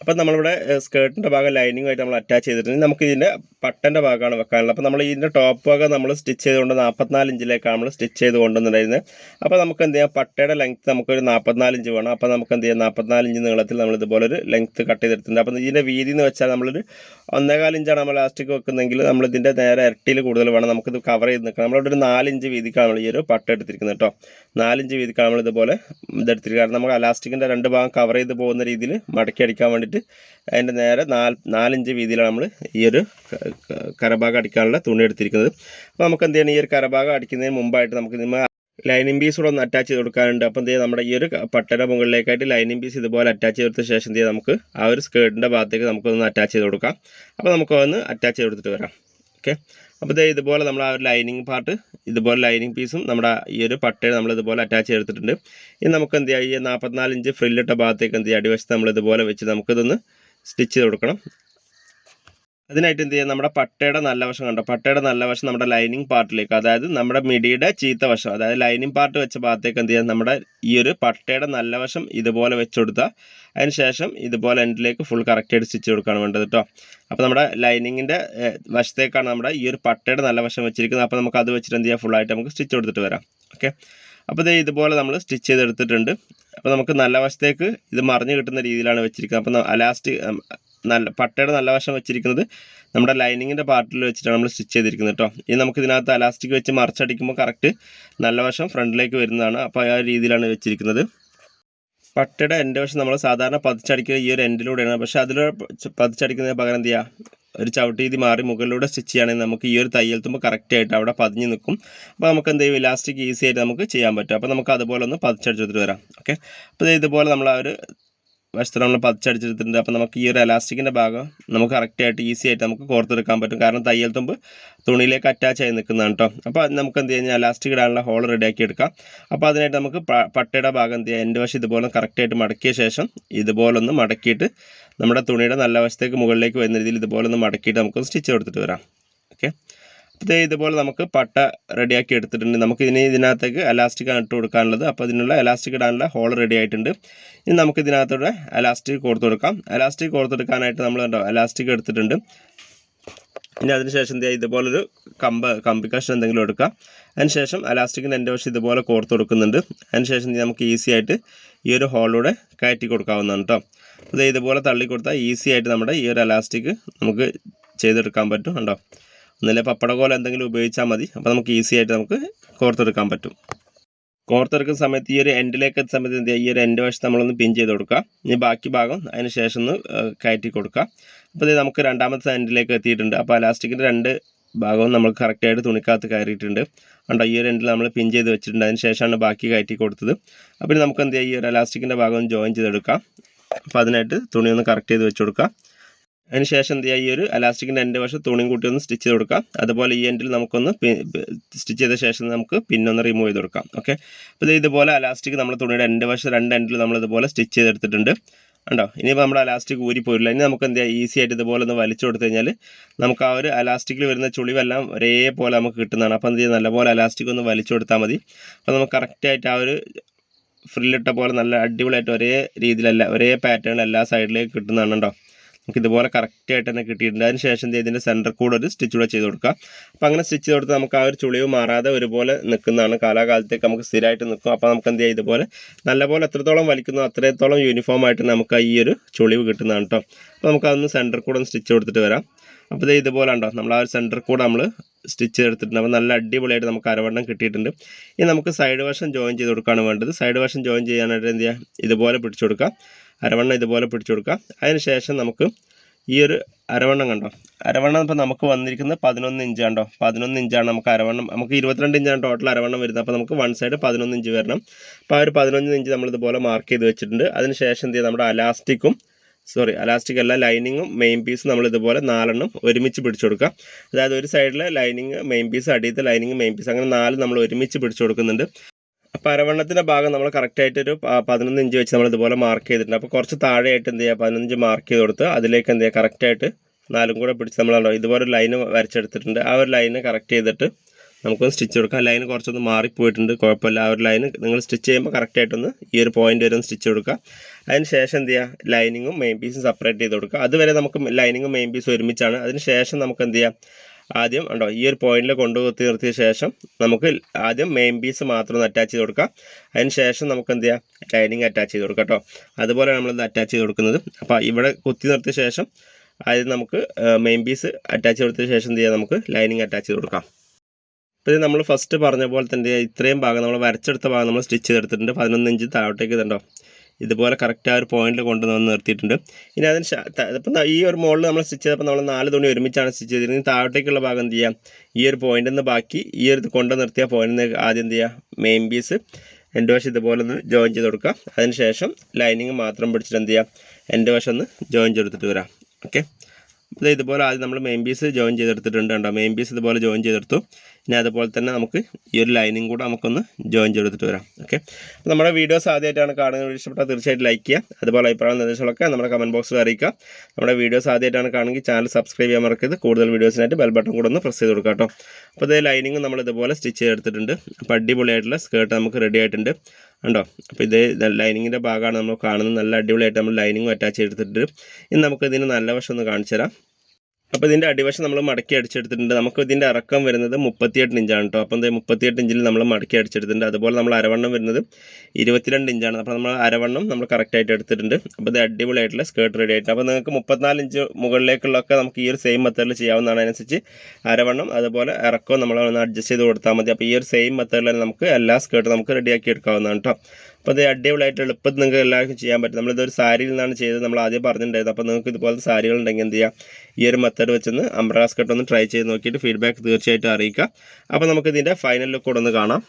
അപ്പം നമ്മളിവിടെ സ്കേർട്ടിന്റെ ഭാഗം ലൈനിങ്ങുമായിട്ട് നമ്മൾ അറ്റാച്ച് ചെയ്തിട്ടുണ്ട്. നമുക്ക് ഇതിന്റെ പട്ടന്റെ ഭാഗമാണ് വെക്കാനുള്ളത്. അപ്പോൾ നമ്മൾ ഇതിന്റെ ടോപ്പ് ഭാഗം നമ്മൾ സ്റ്റിച്ച് ചെയ്തുകൊണ്ട് നാൽപ്പത്തിനാല് ഇഞ്ചിലേക്കാണ് നമ്മൾ സ്റ്റിച്ച് ചെയ്ത് കൊണ്ടുവന്നിട്ടുണ്ടായിരുന്നത്. അപ്പോൾ നമുക്ക് എന്ത് ചെയ്യാം? പട്ടയുടെ ലെങ്ത്ത് നമുക്കൊരു നാൽപ്പത്തിനാല് ഇഞ്ച് വേണം. അപ്പോൾ നമുക്ക് എന്ത് ചെയ്യാം? നാൽപ്പത്തിനാല് ഇഞ്ച് നീളത്തിൽ നമ്മൾ ഇതുപോലെ ഒരു ലെങ്ത്ത് കട്ട് ചെയ്തെടുത്തിട്ടുണ്ട് അപ്പോൾ ഇതിന്റെ വീതി എന്ന് വെച്ചാൽ നമ്മളൊരു ഒന്നേകാൽ ഇഞ്ചാണ് നമ്മൾ ലാസ്റ്റിക്ക് വെക്കുന്നതെങ്കിൽ നമ്മൾ ഇതിന്റെ നേരെ ഇരട്ടിയിൽ കൂടുതൽ വേണം. നമുക്കിത് കവർ ചെയ്ത് നിൽക്കണം. നമ്മളിവിടെ ഒരു നാലിഞ്ച് വീതിക്കാണ് നമ്മൾ ഈ ഒരു പട്ട എടുത്തിരിക്കുന്നത് കേട്ടോ. നാലിഞ്ച് വീതിക്കാണ് നമ്മൾ ഇതുപോലെ ഇതെടുത്തിരിക്കുക കാരണം നമുക്ക് അലാസ്റ്റിക്കിന്റെ രണ്ട് ഭാഗം കവർ ചെയ്ത് പോകുന്ന രീതിയിൽ മടക്കി അടിക്കാൻ വേണ്ടിയിട്ട് അതിന്റെ നേരെ നാല് നാലിഞ്ച് വീതിയിലാണ് നമ്മൾ ഈ ഒരു കരഭാഗം അടിക്കാനുള്ള തുണി എടുത്തിരിക്കുന്നത്. അപ്പോൾ നമുക്ക് എന്ത് ചെയ്യണം ഈ ഒരു കരഭാഗം അടിക്കുന്നതിന് മുമ്പായിട്ട് നമുക്ക് നമ്മൾ ലൈനിങ് പീസ് കൂടെ ഒന്ന് അറ്റാച്ച് ചെയ്ത് കൊടുക്കാനുണ്ട്. അപ്പം എന്ത് നമ്മുടെ ഈ ഒരു പട്ടയുടെ മുകളിലേക്കായിട്ട് ലൈനിങ് പീസ് ഇതുപോലെ അറ്റാച്ച് ചെയ്തെടുത്ത ശേഷം എന്ത് നമുക്ക് ആ ഒരു സ്കേർട്ടിന്റെ ഭാഗത്തേക്ക് നമുക്കൊന്ന് അറ്റാച്ച് ചെയ്ത് കൊടുക്കാം. അപ്പോൾ നമുക്കൊന്ന് അറ്റാച്ച് ചെയ്ത് കൊടുത്തിട്ട് വരാം. ഓക്കെ? അപ്പോൾ ദേ ഇതുപോലെ നമ്മൾ ആ ഒരു ലൈനിങ് പാർട്ട് ഇതുപോലെ ലൈനിങ് പീസും നമ്മുടെ ഈ ഒരു പട്ടയെ നമ്മൾ ഇതുപോലെ അറ്റാച്ച് ചെയ്തെടുത്തിട്ടുണ്ട്. ഇനി നമുക്ക് എന്ത് ചെയ്യാം? ഈ നാൽപ്പത്തിനാല് ഇഞ്ച് ഫ്രില്ലിട്ട ഭാഗത്തേക്ക് എന്ത് ചെയ്യാം? അടിവശത്ത് നമ്മൾ ഇതുപോലെ വെച്ച് നമുക്കിതൊന്ന് സ്റ്റിച്ച് ചെയ്ത് കൊടുക്കണം. അതിനായിട്ട് എന്ത് ചെയ്യാം? നമ്മുടെ പട്ടയുടെ നല്ല വശം കണ്ടോ? പട്ടയുടെ നല്ല വശം നമ്മുടെ ലൈനിങ് പാർട്ടിലേക്ക് അതായത് നമ്മുടെ മിടിയുടെ ചീത്ത വശം അതായത് ലൈനിങ് പാർട്ട് വെച്ച ഭാഗത്തേക്ക് എന്ത് ചെയ്യാം? നമ്മുടെ ഈ ഒരു പട്ടയുടെ നല്ല വശം ഇതുപോലെ വെച്ച് കൊടുത്താൽ അതിന് ശേഷം ഇതുപോലെ എൻഡിലേക്ക് ഫുൾ കറക്റ്റായിട്ട് സ്റ്റിച്ച് കൊടുക്കുകയാണ് വേണ്ടത് കേട്ടോ അപ്പോൾ നമ്മുടെ ലൈനിങ്ങിന്റെ വശത്തേക്കാണ് നമ്മുടെ ഈ ഒരു പട്ടയുടെ നല്ല വശം വെച്ചിരിക്കുന്നത്. അപ്പോൾ നമുക്ക് അത് വെച്ചിട്ട് എന്ത് ചെയ്യാം? ഫുള്ളായിട്ട് നമുക്ക് സ്റ്റിച്ച് കൊടുത്തിട്ട് വരാം. ഓക്കെ? അപ്പോൾ ഇത് ഇതുപോലെ നമ്മൾ സ്റ്റിച്ച് ചെയ്തെടുത്തിട്ടുണ്ട്. അപ്പോൾ നമുക്ക് നല്ല വശത്തേക്ക് ഇത് മറിഞ്ഞ് കിട്ടുന്ന രീതിയിലാണ് വെച്ചിരിക്കുന്നത്. അപ്പോൾ അലാസ്റ്റ് നല്ല പട്ടയുടെ നല്ല വശം വെച്ചിരിക്കുന്നത് നമ്മുടെ ലൈനിങ്ങിന്റെ പാർട്ടിൽ വെച്ചിട്ടാണ് നമ്മൾ സ്റ്റിച്ച് ചെയ്തിരിക്കുന്നത് കേട്ടോ ഇനി നമുക്ക് ഇതിനകത്ത് അലാസ്റ്റിക് വെച്ച് മറിച്ചടിക്കുമ്പോൾ കറക്റ്റ് നല്ല വശം ഫ്രണ്ടിലേക്ക് വരുന്നതാണ്. അപ്പോൾ ആ രീതിയിലാണ് വെച്ചിരിക്കുന്നത്. പട്ടയുടെ എന്റെ വശം നമ്മൾ സാധാരണ പതിച്ചടിക്കുക ഈ ഒരു എൻഡിലൂടെയാണ് പക്ഷേ അതിലൂടെ പതിച്ചടിക്കുന്നതിന് പകരം എന്ത് ചെയ്യുക ഒരു ചവിട്ടി രീതി മാറി മുകളിലൂടെ സ്റ്റിച്ച് ചെയ്യുകയാണെങ്കിൽ നമുക്ക് ഈ ഒരു തയ്യൽ തുമ്പ് കറക്റ്റ് ആയിട്ട് അവിടെ പതിഞ്ഞ് നിൽക്കും. അപ്പോൾ നമുക്ക് എന്ത് ചെയ്യും? ഇലാസ്റ്റിക് ഈസി ആയിട്ട് നമുക്ക് ചെയ്യാൻ പറ്റും. അപ്പോൾ നമുക്ക് അതുപോലെ ഒന്ന് പതിച്ചടിച്ചെടുത്തിട്ട് വരാം. ഓക്കെ അപ്പോൾ ഇതുപോലെ നമ്മൾ ആ ഒരു വശത്ത് നമ്മൾ പതിച്ചടിച്ചെടുത്തിട്ടുണ്ട് അപ്പോൾ നമുക്ക് ഈ ഒരു എലാസ്റ്റിക്കിന്റെ ഭാഗം നമുക്ക് കറക്റ്റ് ആയിട്ട് ഈസി ആയിട്ട് നമുക്ക് കോർത്തെടുക്കാൻ പറ്റും. കാരണം തയ്യൽ തുമ്പ് തുണിയിലേക്ക് അറ്റാച്ച് ആയി നിൽക്കുന്നതാണ് കേട്ടോ അപ്പോൾ അത് നമുക്ക് എന്ത് കഴിഞ്ഞാൽ എലാസ്റ്റിക് ഇടാനുള്ള ഹോൾ റെഡിയാക്കി എടുക്കാം. അപ്പോൾ അതിനായിട്ട് നമുക്ക് പട്ടയുടെ ഭാഗം എന്ത് ചെയ്യാം? എന്റെ വശം ഇതുപോലെ കറക്റ്റായിട്ട് മടക്കിയ ശേഷം ഇതുപോലെ ഒന്ന് മടക്കിയിട്ട് നമ്മുടെ തുണിയുടെ നല്ല വശത്തേക്ക് മുകളിലേക്ക് വരുന്ന രീതിയിൽ ഇതുപോലെ ഒന്ന് മടക്കിയിട്ട് നമുക്ക് സ്റ്റിച്ച് കൊടുത്തിട്ട് വരാം. ഓക്കെ ഇതുപോലെ നമുക്ക് പട്ട റെഡിയാക്കി എടുത്തിട്ടുണ്ട്. നമുക്ക് ഇനി ഇതിനകത്തേക്ക് അലാസ്റ്റിക് ആണ് ഇട്ട് കൊടുക്കാനുള്ളത്. അപ്പോൾ അതിനുള്ള എലാസ്റ്റിക് ഇടാനുള്ള ഹോൾ റെഡി ആയിട്ടുണ്ട്. ഇനി നമുക്ക് ഇതിനകത്തൂടെ അലാസ്റ്റിക് കോർത്ത് കൊടുക്കാം. അലാസ്റ്റിക് കോർത്ത് കൊടുക്കാനായിട്ട് നമ്മൾ കണ്ടോ അലാസ്റ്റിക് എടുത്തിട്ടുണ്ട്. ഇനി അതിനുശേഷം എന്ത് ചെയ്യുക ഇതുപോലൊരു കമ്പ് കമ്പി എന്തെങ്കിലും എടുക്കാം. അതിനുശേഷം അലാസ്റ്റിക്കിന്റെ എന്റെ വശം ഇതുപോലെ കോർത്ത് കൊടുക്കുന്നുണ്ട്. അതിനുശേഷം നമുക്ക് ഈസി ആയിട്ട് ഈ ഒരു ഹോളിലൂടെ കയറ്റി കൊടുക്കാവുന്നതാണ് കേട്ടോ അത് ഇതുപോലെ തള്ളി കൊടുത്താൽ ഈസി ആയിട്ട് നമ്മുടെ ഈ ഒരു അലാസ്റ്റിക് നമുക്ക് ചെയ്തെടുക്കാൻ പറ്റും കണ്ടോ. ഒന്നിലെ പപ്പടകോല എന്തെങ്കിലും ഉപയോഗിച്ചാൽ മതി. അപ്പോൾ നമുക്ക് ഈസി ആയിട്ട് നമുക്ക് കോർത്തെടുക്കാൻ പറ്റും. കോർത്തെടുക്കുന്ന സമയത്ത് ഈ ഒരു എൻഡിലേക്ക് എത്തുന്ന സമയത്ത് എന്ത് ചെയ്യുക? ഈ ഒരു എൻഡ് വശത്ത് നമ്മളൊന്ന് പിൻ ചെയ്ത് കൊടുക്കുക. ഇനി ബാക്കി ഭാഗം അതിന് ശേഷം ഒന്ന് കയറ്റി കൊടുക്കുക. അപ്പോൾ ഇത് നമുക്ക് രണ്ടാമത്തെ എൻഡിലേക്ക് എത്തിയിട്ടുണ്ട്. അപ്പോൾ അലാസ്റ്റിക്കിന്റെ രണ്ട് ഭാഗവും നമ്മൾ കറക്റ്റായിട്ട് തുണിക്കകത്ത് കയറിയിട്ടുണ്ട്. അതുകൊണ്ട് ഈ ഒരു എൻഡിൽ നമ്മൾ പിൻ ചെയ്ത് വെച്ചിട്ടുണ്ട്. അതിന് ശേഷമാണ് ബാക്കി കയറ്റി കൊടുത്തത്. അപ്പോൾ നമുക്ക് എന്ത് ചെയ്യുക? ഈ ഒരു അലാസ്റ്റിക്കിന്റെ ഭാഗം ജോയിൻ ചെയ്തെടുക്കാം. അപ്പോൾ അതിനായിട്ട് തുണി ഒന്ന് കറക്റ്റ് ചെയ്ത് വെച്ച് അതിന് ശേഷം എന്ത് ചെയ്യുക ഈ ഒരു അലാസ്റ്റിക്കിന്റെ എന്റെ വശം തുണിയും കൂട്ടി ഒന്ന് സ്റ്റിച്ച് ചെയ്ത് കൊടുക്കാം. അതുപോലെ ഈ എൻഡിൽ നമുക്കൊന്ന് സ്റ്റിച്ച് ചെയ്ത ശേഷം നമുക്ക് പിന്നൊന്ന് റിമൂവ് ചെയ്ത് കൊടുക്കാം. ഓക്കെ അപ്പോൾ ഇതുപോലെ അലാസ്റ്റിക് നമ്മൾ തുണിയുടെ എന്റെ വശം രണ്ട് എൻഡിൽ നമ്മൾ ഇതുപോലെ സ്റ്റിച്ച് ചെയ്തെടുത്തിട്ടുണ്ട്. ഉണ്ടോ ഇനിയിപ്പോൾ നമ്മുടെ അലാസ്റ്റിക് ഊരി പോരില്ല. ഇനി നമുക്ക് എന്ത് ചെയ്യാം? ഈസി ആയിട്ട് ഇതുപോലെ ഒന്ന് വലിച്ചു കൊടുത്തു കഴിഞ്ഞാൽ നമുക്ക് ആ ഒരു അലാസ്റ്റിക്കിൽ വരുന്ന ചുളിവെല്ലാം ഒരേപോലെ നമുക്ക് കിട്ടുന്നതാണ്. അപ്പോൾ എന്ത് ചെയ്യുക നല്ലപോലെ അലാസ്റ്റിക് ഒന്ന് വലിച്ചു കൊടുത്താൽ മതി. അപ്പോൾ നമുക്ക് കറക്റ്റായിട്ട് ആ ഒരു ഫ്രില്ലിട്ട പോലെ നല്ല അടിപൊളിയായിട്ട് ഒരേ രീതിയിലല്ല ഒരേ പാറ്റേൺ എല്ലാ സൈഡിലേക്ക് കിട്ടുന്നതാണ് കേട്ടോ നമുക്ക് ഇതുപോലെ കറക്റ്റായിട്ട് തന്നെ കിട്ടിയിട്ടുണ്ട്. അതിന് ശേഷം ചെയ്യുക, ഇതിന്റെ സെന്റർ കൂടെ ഒരു സ്റ്റിച്ച് കൂടെ ചെയ്ത് കൊടുക്കുക അപ്പോൾ അങ്ങനെ സ്റ്റിച്ച് ചെയ്ത് കൊടുത്ത് നമുക്ക് ആ ഒരു ചുളിവ് മാറാതെ ഒരുപോലെ നിൽക്കുന്നതാണ്. കാലാകാലത്തേക്ക് നമുക്ക് സ്ഥിരമായിട്ട് നിൽക്കും. അപ്പോൾ നമുക്ക് എന്ത് ചെയ്യാം? ഇതുപോലെ നല്ലപോലെ എത്രത്തോളം വലിക്കുന്നു അത്രത്തോളം യൂണിഫോം ആയിട്ട് നമുക്ക് ഈ ഒരു ചുളിവ് കിട്ടുന്നതാണ് കേട്ടോ അപ്പോൾ നമുക്ക് അതൊന്ന് സെന്റർ കൂടെ ഒന്ന് സ്റ്റിച്ച് കൊടുത്തിട്ട് വരാം. അപ്പോൾ ഇത് ഇതുപോലെ ഉണ്ടോ നമ്മൾ ആ ഒരു സെന്റർ കൂടെ നമ്മൾ സ്റ്റിച്ച് ചെയ്തെടുത്തിട്ടുണ്ട്. അപ്പോൾ നല്ല അടിപൊളിയായിട്ട് നമുക്ക് അരവണ്ണം കിട്ടിയിട്ടുണ്ട്. ഇനി നമുക്ക് സൈഡ് വശം ജോയിൻ ചെയ്ത് കൊടുക്കുകയാണ് വേണ്ടത്. സൈഡ് വശം ജോയിൻ ചെയ്യാനായിട്ട് എന്ത് ചെയ്യുക ഇതുപോലെ പിടിച്ചു കൊടുക്കുക അരവണ്ണം ഇതുപോലെ പിടിച്ചു കൊടുക്കുക അതിനുശേഷം നമുക്ക് ഈ ഒരു അരവണ്ണം കണ്ടോ? അരവണ്ണം ഇപ്പോൾ നമുക്ക് വന്നിരിക്കുന്നത് പതിനൊന്ന് ഇഞ്ച് കണ്ടോ? പതിനൊന്ന് ഇഞ്ചാണ് നമുക്ക് അരവണ്ണം. നമുക്ക് ഇരുപത്തിരണ്ട് ഇഞ്ചാണ് ടോട്ടൽ അരവണ്ണം വരുന്നത്. അപ്പോൾ നമുക്ക് വൺ സൈഡ് പതിനൊന്ന് ഇഞ്ച് വരണം. അപ്പോൾ ആ ഒരു പതിനൊന്ന് ഇഞ്ച് നമ്മൾ ഇതുപോലെ മാർക്ക് ചെയ്ത് വെച്ചിട്ടുണ്ട്. അതിനുശേഷം എന്ത് ചെയ്യുക നമ്മുടെ അലാസ്റ്റിക്കും സോറി അലാസ്റ്റിക് അല്ല ലൈനിങ്ങും മെയിൻ പീസ് നമ്മൾ ഇതുപോലെ നാലെണ്ണം ഒരുമിച്ച് പിടിച്ചു കൊടുക്കുക. അതായത് ഒരു സൈഡിൽ ലൈനിങ് മെയിൻ പീസ് അടിയത്തെ ലൈനിങ് മെയിൻ പീസ് അങ്ങനെ നാല് നമ്മൾ ഒരുമിച്ച് പിടിച്ചു കൊടുക്കുന്നുണ്ട്. അപ്പോൾ അരവണ്ണത്തിന്റെ ഭാഗം നമ്മൾ കറക്റ്റായിട്ട് ഒരു പ- പതിനൊന്ന് ഇഞ്ച് വെച്ച് നമ്മൾ ഇതുപോലെ മാർക്ക് ചെയ്തിട്ടുണ്ട്. അപ്പോൾ കുറച്ച് താഴെയായിട്ട് എന്ത് ചെയ്യുക പതിനഞ്ച് മാർക്ക് ചെയ്ത് കൊടുത്ത് അതിലേക്ക് എന്ത് ചെയ്യുക കറക്റ്റായിട്ട് നാലും കൂടെ പിടിച്ച് നമ്മൾ ഇതുപോലെ ഒരു ലൈന് വരച്ചെടുത്തിട്ടുണ്ട്. ആ ഒരു ലൈന് കറക്റ്റ് ചെയ്തിട്ട് നമുക്കൊന്ന് സ്റ്റിച്ച് കൊടുക്കാം. ലൈൻ കുറച്ചൊന്ന് മാറിപ്പോയിട്ടുണ്ട് കുഴപ്പമില്ല. ആ ഒരു ലൈന് നിങ്ങൾ സ്റ്റിച്ച് ചെയ്യുമ്പോൾ കറക്റ്റായിട്ടൊന്ന് ഈ ഒരു പോയിന്റ് വരെ ഒന്ന് സ്റ്റിച്ച് കൊടുക്കുക. അതിന് ശേഷം എന്ത് ചെയ്യുക ലൈനിങ്ങും മെയിൻ പീസും സെപ്പറേറ്റ് ചെയ്ത് കൊടുക്കുക. അതുവരെ നമുക്ക് ലൈനിങ്ങും മെയിൻ പീസും ഒരുമിച്ചാണ്. അതിന് ശേഷം നമുക്ക് എന്ത് ചെയ്യാം ആദ്യം ഉണ്ടോ ഈ ഒരു പോയിന്റിൽ കൊണ്ടുപോയി നിർത്തിയ ശേഷം നമുക്ക് ആദ്യം മെയിൻ പീസ് മാത്രം ഒന്ന് അറ്റാച്ച് ചെയ്ത് കൊടുക്കാം. അതിന് ശേഷം നമുക്ക് എന്ത് ചെയ്യാം? ലൈനിങ് അറ്റാച്ച് ചെയ്ത് കൊടുക്കാം കേട്ടോ അതുപോലെ നമ്മളിത് അറ്റാച്ച് ചെയ്ത് കൊടുക്കുന്നത്. അപ്പോൾ ഇവിടെ കുത്തി നിർത്തിയ ശേഷം ആദ്യം നമുക്ക് മെയിൻ പീസ് അറ്റാച്ച് കൊടുത്ത ശേഷം എന്ത് ചെയ്യാം? നമുക്ക് ലൈനിങ് അറ്റാച്ച് ചെയ്ത് കൊടുക്കാം. അപ്പോൾ ഇത് നമ്മൾ ഫസ്റ്റ് പറഞ്ഞ പോലെ തന്നെ ഇത്രയും ഭാഗം നമ്മൾ വരച്ചെടുത്ത ഭാഗം നമ്മൾ സ്റ്റിച്ച് ചെയ്തെടുത്തിട്ടുണ്ട്. പതിനൊന്ന് ഇഞ്ച് താഴോട്ടേക്ക് ഇതുണ്ടോ? ഇതുപോലെ കറക്റ്റ് ആ ഒരു പോയിന്റിൽ കൊണ്ടുവന്ന് നിർത്തിയിട്ടുണ്ട്. ഇനി അതിന് ഇപ്പം ഈ ഒരു മോളിൽ നമ്മൾ സ്റ്റിച്ച് ചെയ്തപ്പോൾ നമ്മൾ നാല് തുണി ഒരുമിച്ചാണ് സ്റ്റിച്ച് ചെയ്തിരുന്നത്. താഴത്തേക്കുള്ള ഭാഗം എന്ത് ചെയ്യാം? ഈ ഒരു പോയിന്റിൽ നിന്ന് ബാക്കി ഈ ഒരു കൊണ്ട് നിർത്തിയ പോയിന്റിൽ നിന്ന് ആദ്യം എന്ത് ചെയ്യുക മെയിൻ പീസ് എന്റെ വശം ഇതുപോലെ ഒന്ന് ജോയിൻ ചെയ്ത് കൊടുക്കുക അതിന് ശേഷം ലൈനിങ് മാത്രം പിടിച്ചിട്ട് എന്ത് ചെയ്യാം? എന്റെ വശം ഒന്ന് ജോയിൻ ചെയ്തെടുത്തിട്ട് വരാം. ഓക്കെ ഇത് ഇതുപോലെ ആദ്യം നമ്മൾ മെയിൻ പീസ് ജോയിൻ ചെയ്തെടുത്തിട്ടുണ്ട് കേട്ടോ മെയിൻ പീസ് ഇതുപോലെ ജോയിൻ ചെയ്തെടുത്തു. ഇനി അതുപോലെ തന്നെ നമുക്ക് ഈ ഒരു ലൈനിങ് കൂടെ നമുക്കൊന്ന് ജോയിൻ ചെയ്തെടുത്തിട്ട് വരാം. ഓക്കെ അപ്പോൾ നമ്മുടെ വീഡിയോസ് ആദ്യമായിട്ടാണ് കാണുന്നത് ഇഷ്ടപ്പെട്ടാൽ തീർച്ചയായിട്ടും ലൈക്ക് ചെയ്യുക. അതുപോലെ അഭിപ്രായം നിർദ്ദേശങ്ങളൊക്കെ നമ്മുടെ കമന്റ് ബോക്സിൽ അറിയിക്കുക. നമ്മുടെ വീഡിയോസ് ആദ്യമായിട്ടാണ് കാണുമെങ്കിൽ ചാനൽ സബ്സ്ക്രൈബ് ചെയ്യാൻ മറക്കരുത്. കൂടുതൽ വീഡിയോസിനായിട്ട് ബെൽ ബട്ടൺ കൂടെ ഒന്ന് പ്രസ് ചെയ്ത് കൊടുക്കാം കേട്ടോ. അപ്പോൾ ഇത് ലൈനിങ് നമ്മൾ ഇതുപോലെ സ്റ്റിച്ച് ചെയ്തെടുത്തിട്ടുണ്ട്. അപ്പോൾ അടിപൊളിയായിട്ടുള്ള സ്കേർട്ട് നമുക്ക് റെഡി ആയിട്ടുണ്ട്. ഉണ്ടോ അപ്പോൾ ഇത് ലൈനിങ്ങിന്റെ ഭാഗമാണ് നമ്മൾ കാണുന്നത്. നല്ല അടിപൊളിയായിട്ട് നമ്മൾ ലൈനിങ്ങും അറ്റാച്ച് ചെയ്തിട്ടുണ്ട് ഇനി നമുക്ക് ഇതിന് നല്ല വശം ഒന്ന് കാണിച്ചു തരാം അപ്പോൾ ഇതിന്റെ അടിവശം നമ്മൾ മടക്കി അടിച്ചെടുത്തിട്ടുണ്ട്. നമുക്ക് ഇതിന്റെ ഇറക്കം വരുന്നത് മുപ്പത്തിയെട്ട് ഇഞ്ചാണ് കേട്ടോ അപ്പോൾ എന്താ മുപ്പത്തിയെട്ട് ഇഞ്ചിൽ നമ്മൾ മടക്കി അടിച്ചെടുത്തിട്ടുണ്ട്. അതുപോലെ നമ്മൾ അരവണ്ണം വരുന്നത് ഇരുപത്തിരണ്ട് ഇഞ്ചാണ്. അപ്പോൾ നമ്മൾ അരവണ്ണം നമ്മൾ കറക്റ്റായിട്ട് എടുത്തിട്ടുണ്ട്. അപ്പോൾ ഇത് അടിപൊളിയായിട്ടുള്ള സ്കേർട്ട് റെഡി ആയിട്ട്. അപ്പോൾ നിങ്ങൾക്ക് മുപ്പത്തിനാല് ഇഞ്ച് മുകളിലേക്കുള്ളൊക്കെ നമുക്ക് ഈ ഒരു സെയിം മെത്തേഡിൽ ചെയ്യാവുന്നതാണ്. അതിനനുസരിച്ച് അരവണ്ണം അതുപോലെ ഇറക്കവും നമ്മൾ ഒന്ന് അഡ്ജസ്റ്റ് ചെയ്ത് കൊടുത്താൽ മതി. അപ്പോൾ ഈ ഒരു സെയിം മെത്തേഡിൽ നമുക്ക് എല്ലാ സ്കേർട്ടും നമുക്ക് റെഡിയാക്കി എടുക്കാവുന്നതാണ് കേട്ടോ അപ്പോൾ ഇത് അടിപൊളിയായിട്ട് എളുപ്പത്തിൽ നിങ്ങൾക്ക് എല്ലാവർക്കും ചെയ്യാൻ പറ്റും. നമ്മളിതൊരു സാരിയിൽ നിന്നാണ് ചെയ്തത്. നമ്മൾ ആദ്യം പറഞ്ഞിട്ടുണ്ടായിരുന്നത് അപ്പോൾ നിങ്ങൾക്ക് ഇതുപോലത്തെ സാരികൾ ഉണ്ടെങ്കിൽ എന്ത് ചെയ്യാം? ഈ ഒരു മെത്തേഡ് വെച്ചൊന്ന് അംബ്രാ കട്ട് ഒന്ന് ട്രൈ ചെയ്ത് നോക്കിയിട്ട് ഫീഡ്ബാക്ക് തീർച്ചയായിട്ടും അറിയിക്കുക. അപ്പോൾ നമുക്കിതിന്റെ ഫൈനൽ ലുക്ക് കൂടെ ഒന്ന് കാണാം.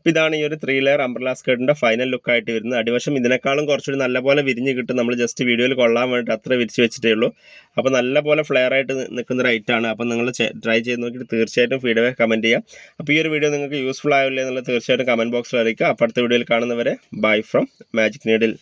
അപ്പോൾ ഇതാണ് ഈ ഒരു ത്രീ ലെയർ അംബ്രല സ്കേർട്ടിന്റെ ഫൈനൽ ലുക്കായിട്ട് വരുന്നത്. അടിവശം ഇതിനേക്കാളും കുറച്ചുകൂടി നല്ലപോലെ വിരിഞ്ഞ് കിട്ടും. നമ്മൾ ജസ്റ്റ് വീഡിയോയിൽ കൊള്ളാൻ വേണ്ടിയിട്ട് അത്ര വിരിച്ച് വെച്ചിട്ടേ ഉള്ളൂ. അപ്പോൾ നല്ലപോലെ ഫ്ലെയർ ആയിട്ട് നിൽക്കുന്ന റൈറ്റ് ആണ്. അപ്പോൾ നിങ്ങൾ ട്രൈ ചെയ്ത് നോക്കിയിട്ട് തീർച്ചയായിട്ടും ഫീഡ്ബാക്ക് കമന്റ് ചെയ്യാം. അപ്പോൾ ഈ ഒരു വീഡിയോ നിങ്ങൾക്ക് യൂസ്ഫുൾ ആവില്ലേ എന്നുള്ളത് തീർച്ചയായിട്ടും കമന്റ് ബോക്സിൽ അറിയിക്കുക. അപ്പോൾ അടുത്ത വീഡിയോയിൽ കാണുന്നവരെ ബൈ ഫ്രം മാജിക് നീഡിൽ